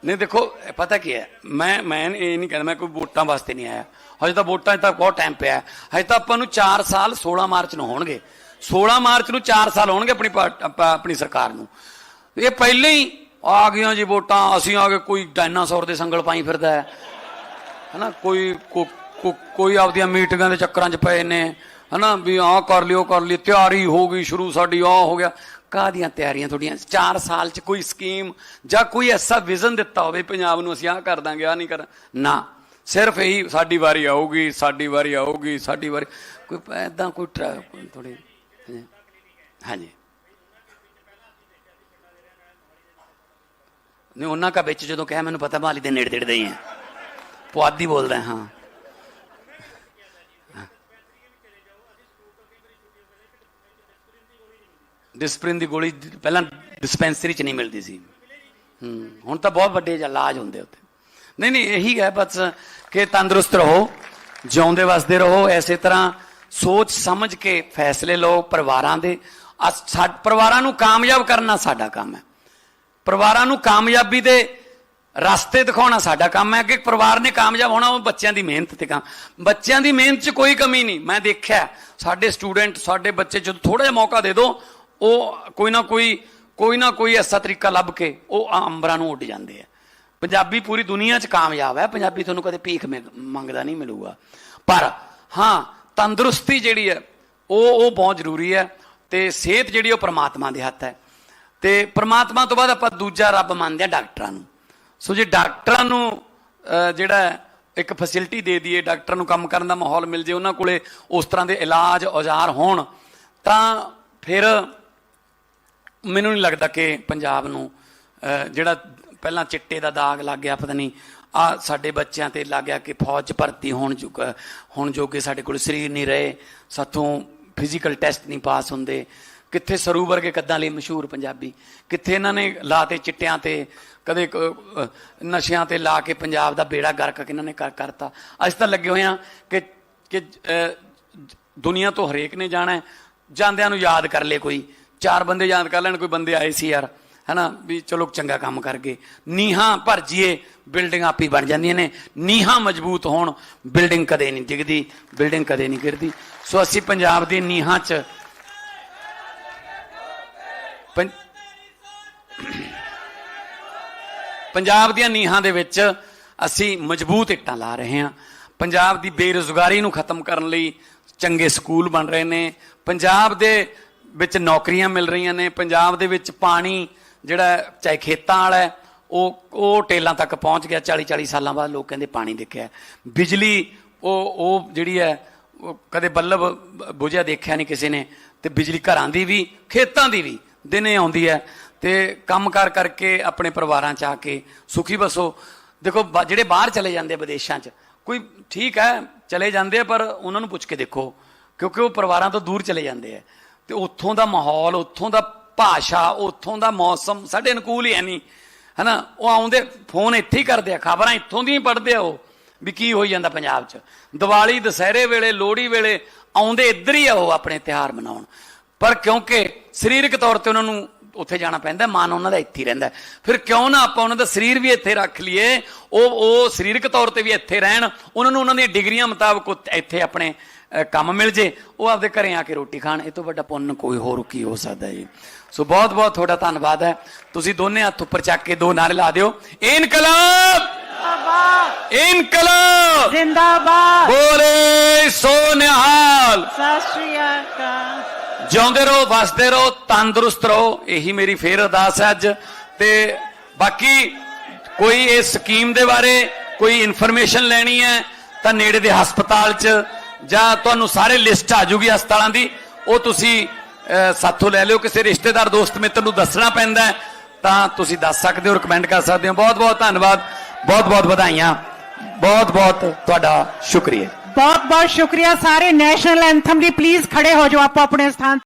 ਨਹੀਂ, ਦੇਖੋ, ਪਤਾ ਕੀ ਹੈ? ਮੈਂ ਮੈਂ ਇਹ ਨਹੀਂ ਕਹਿੰਦਾ, ਮੈਂ ਕੋਈ ਵੋਟਾਂ ਵਾਸਤੇ ਨਹੀਂ ਆਇਆ। ਹਜੇ ਤਾਂ ਵੋਟਾਂ 'ਚ ਤਾਂ ਬਹੁਤ ਟਾਈਮ ਪਿਆ ਹਜੇ ਤਾਂ ਆਪਾਂ ਨੂੰ 4 ਸਾਲ 16 ਮਾਰਚ ਨੂੰ ਹੋਣਗੇ। 16 ਮਾਰਚ ਨੂੰ 4 ਸਾਲ ਹੋਣਗੇ ਆਪਣੀ ਪਾਰਟ- ਆਪਣੀ ਸਰਕਾਰ ਨੂੰ। ਇਹ ਪਹਿਲੇ ਹੀ ਆ ਗਈਆਂ ਜੀ ਵੋਟਾਂ, ਅਸੀਂ ਆ ਗਏ ਕੋਈ ਡਾਇਨਾਸੌਰ ਦੇ ਸੰਗਲ ਪਾਈ ਫਿਰਦਾ ਹੈ। ਹਨਾ, ਕੋਈ ਕੋਈ ਆਪਦੀਆਂ ਮੀਟਿੰਗਾਂ ਦੇ ਚੱਕਰਾਂ 'ਚ ਪਏ ਨੇ। ਹਨਾ, ਵੀ ਆਹ ਕਰ ਲਿਓ, ਕਰ ਲਈ ਤਿਆਰੀ ਹੋ ਗਈ ਸ਼ੁਰੂ ਸਾਡੀ, ਆਹ ਹੋ ਗਿਆ। ਕਾਹਦੀਆਂ ਤਿਆਰੀਆਂ ਤੁਹਾਡੀਆਂ? 4 ਸਾਲ 'ਚ ਕੋਈ ਸਕੀਮ ਜਾਂ ਕੋਈ ਐਸਾ ਵਿਜ਼ਨ ਦਿੱਤਾ ਹੋਵੇ ਪੰਜਾਬ ਨੂੰ ਅਸੀਂ ਆਹ ਕਰ ਦਾਂਗੇ, ਆਹ ਨਹੀਂ ਕਰ ਨਾ। ਸਿਰਫ ਇਹੀ ਸਾਡੀ ਵਾਰੀ ਆਊਗੀ, ਸਾਡੀ ਵਾਰੀ ਆਊਗੀ, ਸਾਡੀ ਵਾਰੀ ਕੋਈ ਐਦਾਂ ਕੋਈ ਥੋੜੀ ਹਾਂਜੀ। ਨਹੀਂ, ਉਹਨਾਂ ਕਾ ਵਿੱਚ ਜਦੋਂ ਕਿਹਾ, ਮੈਨੂੰ ਪਤਾ ਮਾਲੀ ਦੇ ਨੇੜੇ ਤੇੜੇ ਦੇ ਹੀ ਹੈ। ਪੁਆਧੀ ਬੋਲਦਾ, ਹਾਂ। ਡਿਸਪ੍ਰਿਨ ਦੀ ਗੋਲੀ ਪਹਿਲਾਂ ਡਿਸਪੈਂਸਰੀ ਚ ਨਹੀਂ ਮਿਲਦੀ ਸੀ। ਹੂੰ, ਹੁਣ ਤਾਂ ਬਹੁਤ ਵੱਡੇ ਇਲਾਜ ਹੁੰਦੇ ਉੱਥੇ। ਨਹੀਂ ਨਹੀਂ, ਇਹੀ ਹੈ ਬਸ ਕਿ ਤੰਦਰੁਸਤ ਰਹੋ, ਜਿਉਂਦੇ ਵਸਦੇ ਰਹੋ, ਐਸੇ ਤਰ੍ਹਾਂ ਸੋਚ ਸਮਝ ਕੇ ਫੈਸਲੇ ਲਓ ਪਰਿਵਾਰਾਂ ਦੇ। ਅਸ- ਸਾ- ਪਰਿਵਾਰਾਂ ਨੂੰ ਕਾਮਯਾਬ ਕਰਨਾ ਸਾਡਾ ਕੰਮ ਹੈ। ਪਰਿਵਾਰਾਂ ਨੂੰ ਕਾਮਯਾਬੀ ਦੇ ਰਸਤੇ ਦਿਖਾਉਣਾ ਸਾਡਾ ਕੰਮ ਹੈ ਕਿ ਪਰਿਵਾਰ ਨੇ ਕਾਮਯਾਬ ਹੋਣਾ, ਉਹ ਬੱਚਿਆਂ ਦੀ ਮਿਹਨਤ ਤੇ ਕੰਮ। ਬੱਚਿਆਂ ਦੀ ਮਿਹਨਤ 'ਚ ਕੋਈ ਕਮੀ ਨਹੀਂ। ਮੈਂ ਦੇਖਿਆ, ਸਾਡੇ ਸਟੂਡੈਂਟ, ਸਾਡੇ ਬੱਚੇ ਜਦੋਂ ਥੋੜਾ ਜਿਹਾ ਮੌਕਾ ਦੇ ਦਿਓ ਉਹ ਕੋਈ ਨਾ ਕੋਈ ਕੋਈ ਨਾ ਕੋਈ ਐਸਾ ਤਰੀਕਾ ਲੱਭ ਕੇ ਉਹ ਅੰਬਰਾਂ ਨੂੰ ਉੱਡ ਜਾਂਦੇ ਆ। ਪੰਜਾਬੀ ਪੂਰੀ ਦੁਨੀਆ 'ਚ ਕਾਮਯਾਬ ਹੈ। ਪੰਜਾਬੀ ਤੁਹਾਨੂੰ ਕਦੇ ਭੀਖ ਮੰਗ- ਮੰਗਦਾ ਨਹੀਂ ਮਿਲੂਗਾ। ਪਰ ਹਾਂ, ਤੰਦਰੁਸਤੀ ਜਿਹੜੀ ਹੈ, ਉਹ ਉਹ ਬਹੁਤ ਜ਼ਰੂਰੀ ਹੈ ਤੇ ਸਿਹਤ ਜਿਹੜੀ ਉਹ ਪ੍ਰਮਾਤਮਾ ਦੇ ਹੱਥ ਹੈ। ਤੇ ਪ੍ਰਮਾਤਮਾ ਤੋਂ ਬਾਅਦ ਆਪਾਂ ਦੂਜਾ ਰੱਬ ਮੰਨਦੇ ਆ ਡਾਕਟਰਾਂ ਨੂੰ। ਸੋ ਜੇ ਡਾਕਟਰਾਂ ਨੂੰ ਜਿਹੜਾ ਇੱਕ ਫੈਸਿਲਿਟੀ ਦੇ ਦਈਏ, ਡਾਕਟਰ ਨੂੰ ਕੰਮ ਕਰਨ ਦਾ ਮਾਹੌਲ ਮਿਲ ਜੇ, ਉਹਨਾਂ ਕੋਲੇ ਉਸ ਤਰ੍ਹਾਂ ਦੇ ਇਲਾਜ ਔਜ਼ਾਰ ਹੋਣ, ਤਾਂ ਫਿਰ ਮੈਨੂੰ ਨਹੀਂ ਲੱਗਦਾ ਕਿ ਪੰਜਾਬ ਨੂੰ ਜਿਹੜਾ ਪਹਿਲਾਂ ਚਿੱਟੇ ਦਾ ਦਾਗ ਲੱਗ ਗਿਆ, ਪਤਾ ਨਹੀਂ, ਆ ਸਾਡੇ ਬੱਚਿਆਂ ਤੇ ਲੱਗ ਗਿਆ ਕਿ ਫੌਜ 'ਚ ਭਰਤੀ ਹੋਣ ਜੋਗਾ ਹੁਣ ਜੋਗੇ ਸਾਡੇ ਕੋਲ ਸਰੀਰ ਨਹੀਂ ਰਹੇ, ਸਾਥੋਂ ਫਿਜ਼ੀਕਲ ਟੈਸਟ ਨਹੀਂ ਪਾਸ ਹੁੰਦੇ। ਕਿੱਥੇ ਸਰੂ ਵਰਗੇ ਕੱਦਾਂ ਲਈ ਮਸ਼ਹੂਰ ਪੰਜਾਬੀ? ਕਿੱਥੇ ਇਹਨਾਂ ਨੇ ਲਾਤੇ ਚਿੱਟਿਆਂ ਤੇ, ਕਦੇ ਕ- ਨਸ਼ਿਆਂ ਤੇ ਲਾ ਕੇ ਪੰਜਾਬ ਦਾ ਬੇੜਾ ਗਰਕ ਕਿਹਨਾਂ ਨੇ ਕਰ, ਕਰਤਾ। ਅਸੀਂ ਤਾਂ ਲੱਗੇ ਹੋਏ ਆ ਕਿ ਕਿ ਦੁਨੀਆ ਤੋਂ ਹਰੇਕ ਨੇ ਜਾਣਾ ਜਾਂਦਿਆਂ ਨੂੰ ਯਾਦ ਕਰ ਲੇ ਕੋਈ। ਚਾਰ ਬੰਦੇ ਯਾਦ ਕਰ ਲੈਣ, ਕੋਈ ਬੰਦੇ ਆਏ ਸੀ ਯਾਰ, ਹਨਾ, ਵੀ ਚਲੋ ਚੰਗਾ ਕੰਮ ਕਰ ਗਏ। ਨੀਹਾਂ ਭਰ ਜੀਏ ਬਿਲਡਿੰਗ ਆਪੀ ਬਣ ਜਾਂਦੀਆਂ ਨੇ। ਨੀਹਾਂ ਮਜ਼ਬੂਤ ਹੋਣ, ਬਿਲਡਿੰਗ ਕਦੇ ਨਹੀਂ ਡਿੱਗਦੀ, ਬਿਲਡਿੰਗ ਕਦੇ ਨਹੀਂ ਗਿਰਦੀ। ਸੋ ਅਸੀਂ ਪੰਜਾਬ ਦੀ ਨੀਹਾਂ 'ਚ ਪੰ- ਪੰਜਾਬ ਦੀਆਂ ਨੀਹਾਂ ਦੇ ਵਿੱਚ ਅਸੀਂ ਮਜ਼ਬੂਤ ਇੱਟਾਂ ਲਾ ਰਹੇ ਹਾਂ। ਪੰਜਾਬ ਦੀ ਬੇਰੁਜ਼ਗਾਰੀ ਨੂੰ ਖਤਮ ਕਰਨ ਲਈ ਚੰਗੇ ਸਕੂਲ ਬਣ ਰਹੇ ਨੇ। ਪੰਜਾਬ ਦੇ ਵਿੱਚ ਨੌਕਰੀਆਂ ਮਿਲ ਰਹੀਆਂ ਨੇ ਪੰਜਾਬ ਦੇ ਵਿੱਚ ਪਾਣੀ ਜਿਹੜਾ ਚਾਹੇ ਖੇਤਾਂ ਵਾਲਾ ਹੈ, ਉਹ ਉਹ ਟੇਲਾਂ ਤੱਕ ਪਹੁੰਚ ਗਿਆ 40 40 ਸਾਲਾਂ ਬਾਅਦ ਲੋਕ ਕਹਿੰਦੇ ਪਾਣੀ ਦੇਖਿਆ। ਬਿਜਲੀ ਉਹ ਉਹ ਜਿਹੜੀ ਹੈ ਕਦੇ ਬੱਲਬ ਬੁਝਿਆ ਦੇਖਿਆ ਨਹੀਂ ਕਿਸੇ ਨੇ ਤੇ ਬਿਜਲੀ ਘਰਾਂ ਦੀ ਵੀ ਖੇਤਾਂ ਦੀ ਵੀ ਦਿਨੇ ਆਉਂਦੀ ਹੈ। ਤੇ ਕੰਮ ਕਾਰ ਕਰਕੇ ਆਪਣੇ ਪਰਿਵਾਰਾਂ ਚ ਆ ਕੇ ਸੁਖੀ ਬਸੋ। ਦੇਖੋ ਬਾ- ਜਿਹੜੇ ਬਾਹਰ ਚਲੇ ਜਾਂਦੇ ਵਿਦੇਸ਼ਾਂ ਚ ਕੋਈ ਠੀਕ ਹੈ ਚਲੇ ਜਾਂਦੇ ਆ ਪਰ ਉਹਨਾਂ ਨੂੰ ਪੁੱਛ ਕੇ ਦੇਖੋ ਕਿਉਂਕਿ ਉਹ ਪਰਿਵਾਰਾਂ ਤੋਂ ਦੂਰ ਚਲੇ ਜਾਂਦੇ ਆ। ਤੇ ਉੱਥੋਂ ਦਾ ਮਾਹੌਲ, ਉੱਥੋਂ ਦਾ ਭਾਸ਼ਾ, ਉੱਥੋਂ ਦਾ ਮੌਸਮ ਸਾਡੇ ਅਨੁਕੂਲ ਹੀ ਹੈ ਨਹੀਂ। ਹਨਾ? ਉਹ ਆਉਂਦੇ, ਫੋਨ ਇੱਥੇ ਹੀ ਕਰਦੇ ਆ, ਖਬਰਾਂ ਇੱਥੋਂ ਦੀਆਂ ਹੀ ਪੜ੍ਹਦੇ ਆ ਉਹ, ਵੀ ਕੀ ਹੋਈ ਜਾਂਦਾ ਪੰਜਾਬ 'ਚ। ਦੀਵਾਲੀ, ਦਸਹਿਰੇ ਵੇਲੇ, ਲੋਹੜੀ ਵੇਲੇ ਆਉਂਦੇ ਇੱਧਰ ਹੀ ਆ ਉਹ ਆਪਣੇ ਤਿਉਹਾਰ ਮਨਾਉਣ। ਪਰ ਕਿਉਂਕਿ ਸਰੀਰਕ ਤੌਰ ਤੇ ਉਹਨਾਂ ਨੂੰ ਉੱਥੇ ਜਾਣਾ ਪੈਂਦਾ, ਮਨ ਉਹਨਾਂ ਦਾ ਇੱਥੇ ਹੀ ਰਹਿੰਦਾ। ਫਿਰ ਕਿਉਂ ਨਾ ਆਪਾਂ ਉਹਨਾਂ ਦਾ ਸਰੀਰ ਵੀ ਇੱਥੇ ਰੱਖ ਲਈਏ, ਉਹ ਉਹ ਸਰੀਰਕ ਤੌਰ ਤੇ ਵੀ ਇੱਥੇ ਰਹਿਣ, ਉਹਨਾਂ ਨੂੰ ਉਹਨਾਂ ਦੀਆਂ ਡਿਗਰੀਆਂ ਮੁਤਾਬਕ ਉੱਥੇ- ਇੱਥੇ ਆਪਣੇ ਕੰਮ ਮਿਲ ਜੇ ਉਹ ਆਪਦੇ ਘਰੇ ਆ ਕੇ ਰੋਟੀ ਖਾਣ। ਇਹ ਤੋਂ ਵੱਡਾ ਪੁੰਨ ਕੋਈ ਹੋਰ ਕੀ ਹੋ ਸਕਦਾ ਜੀ। ਸੋ ਬਹੁਤ ਬਹੁਤ ਤੁਹਾਡਾ ਧੰਨਵਾਦ ਹੈ। ਤੁਸੀਂ ਦੋਨੇ ਹੱਥ ਉੱਪਰ ਚੱਕ ਕੇ ਦੋ ਨਾਰੇ ਲਾ ਦਿਓ। ਇਨਕਲਾਬ! ਜਿੰਦਾਬਾਦ! ਇਨਕਲਾਬ! ਜਿੰਦਾਬਾਦ! ਬੋਲੇ ਸੋ ਨਿਹਾਲ ਸਤਿ ਸ਼੍ਰੀ ਅਕਾਲ। ਜਿਉਂਦੇ ਰਹੋ ਵਸਦੇ ਰਹੋ ਤੰਦਰੁਸਤ ਰਹੋ। ਇਹੀ ਮੇਰੀ ਫੇਰ ਅਰਦਾਸ ਹੈ ਅੱਜ। ਤੇ ਬਾਕੀ ਕੋਈ ਇਸ ਸਕੀਮ ਦੇ ਬਾਰੇ ਕੋਈ ਇਨਫੋਰਮੇਸ਼ਨ ਲੈਣੀ ਹੈ ਤਾਂ ਨੇੜੇ ਦੇ ਹਸਪਤਾਲ 'ਚ ਜਾਂ ਤੁਹਾਨੂੰ ਸਾਰੇ ਲਿਸਟ ਆ ਜੂਗੀ ਹਸਪਤਾਲਾਂ ਦੀ, ਉਹ ਤੁਸੀਂ ਸਾਥੋਂ ਲੈ ਲਿਓ। ਕਿਸੇ ਰਿਸ਼ਤੇਦਾਰ ਦੋਸਤ ਮਿੱਤਰ ਨੂੰ ਦੱਸਣਾ ਪੈਂਦਾ ਤਾਂ ਤੁਸੀਂ ਦੱਸ ਸਕਦੇ ਹੋ ਰეკਮੈਂਡ ਕਰ ਸਕਦੇ ਹੋ। ਬਹੁਤ ਬਹੁਤ ਧੰਨਵਾਦ। ਬਹੁਤ ਬਹੁਤ ਵਧਾਈਆਂ। ਬਹੁਤ ਬਹੁਤ ਤੁਹਾਡਾ ਸ਼ੁਕਰੀਆ। ਬਹੁਤ ਬਹੁਤ ਸ਼ੁਕਰੀਆ ਸਾਰੇ ਨੈਸ਼ਨਲ ਐਂਥਮ ਲਈ ਪਲੀਜ਼ ਖੜੇ ਹੋ ਜਾਓ। ਆਪੋ ਆਪਣੇ ਸਥਾਨ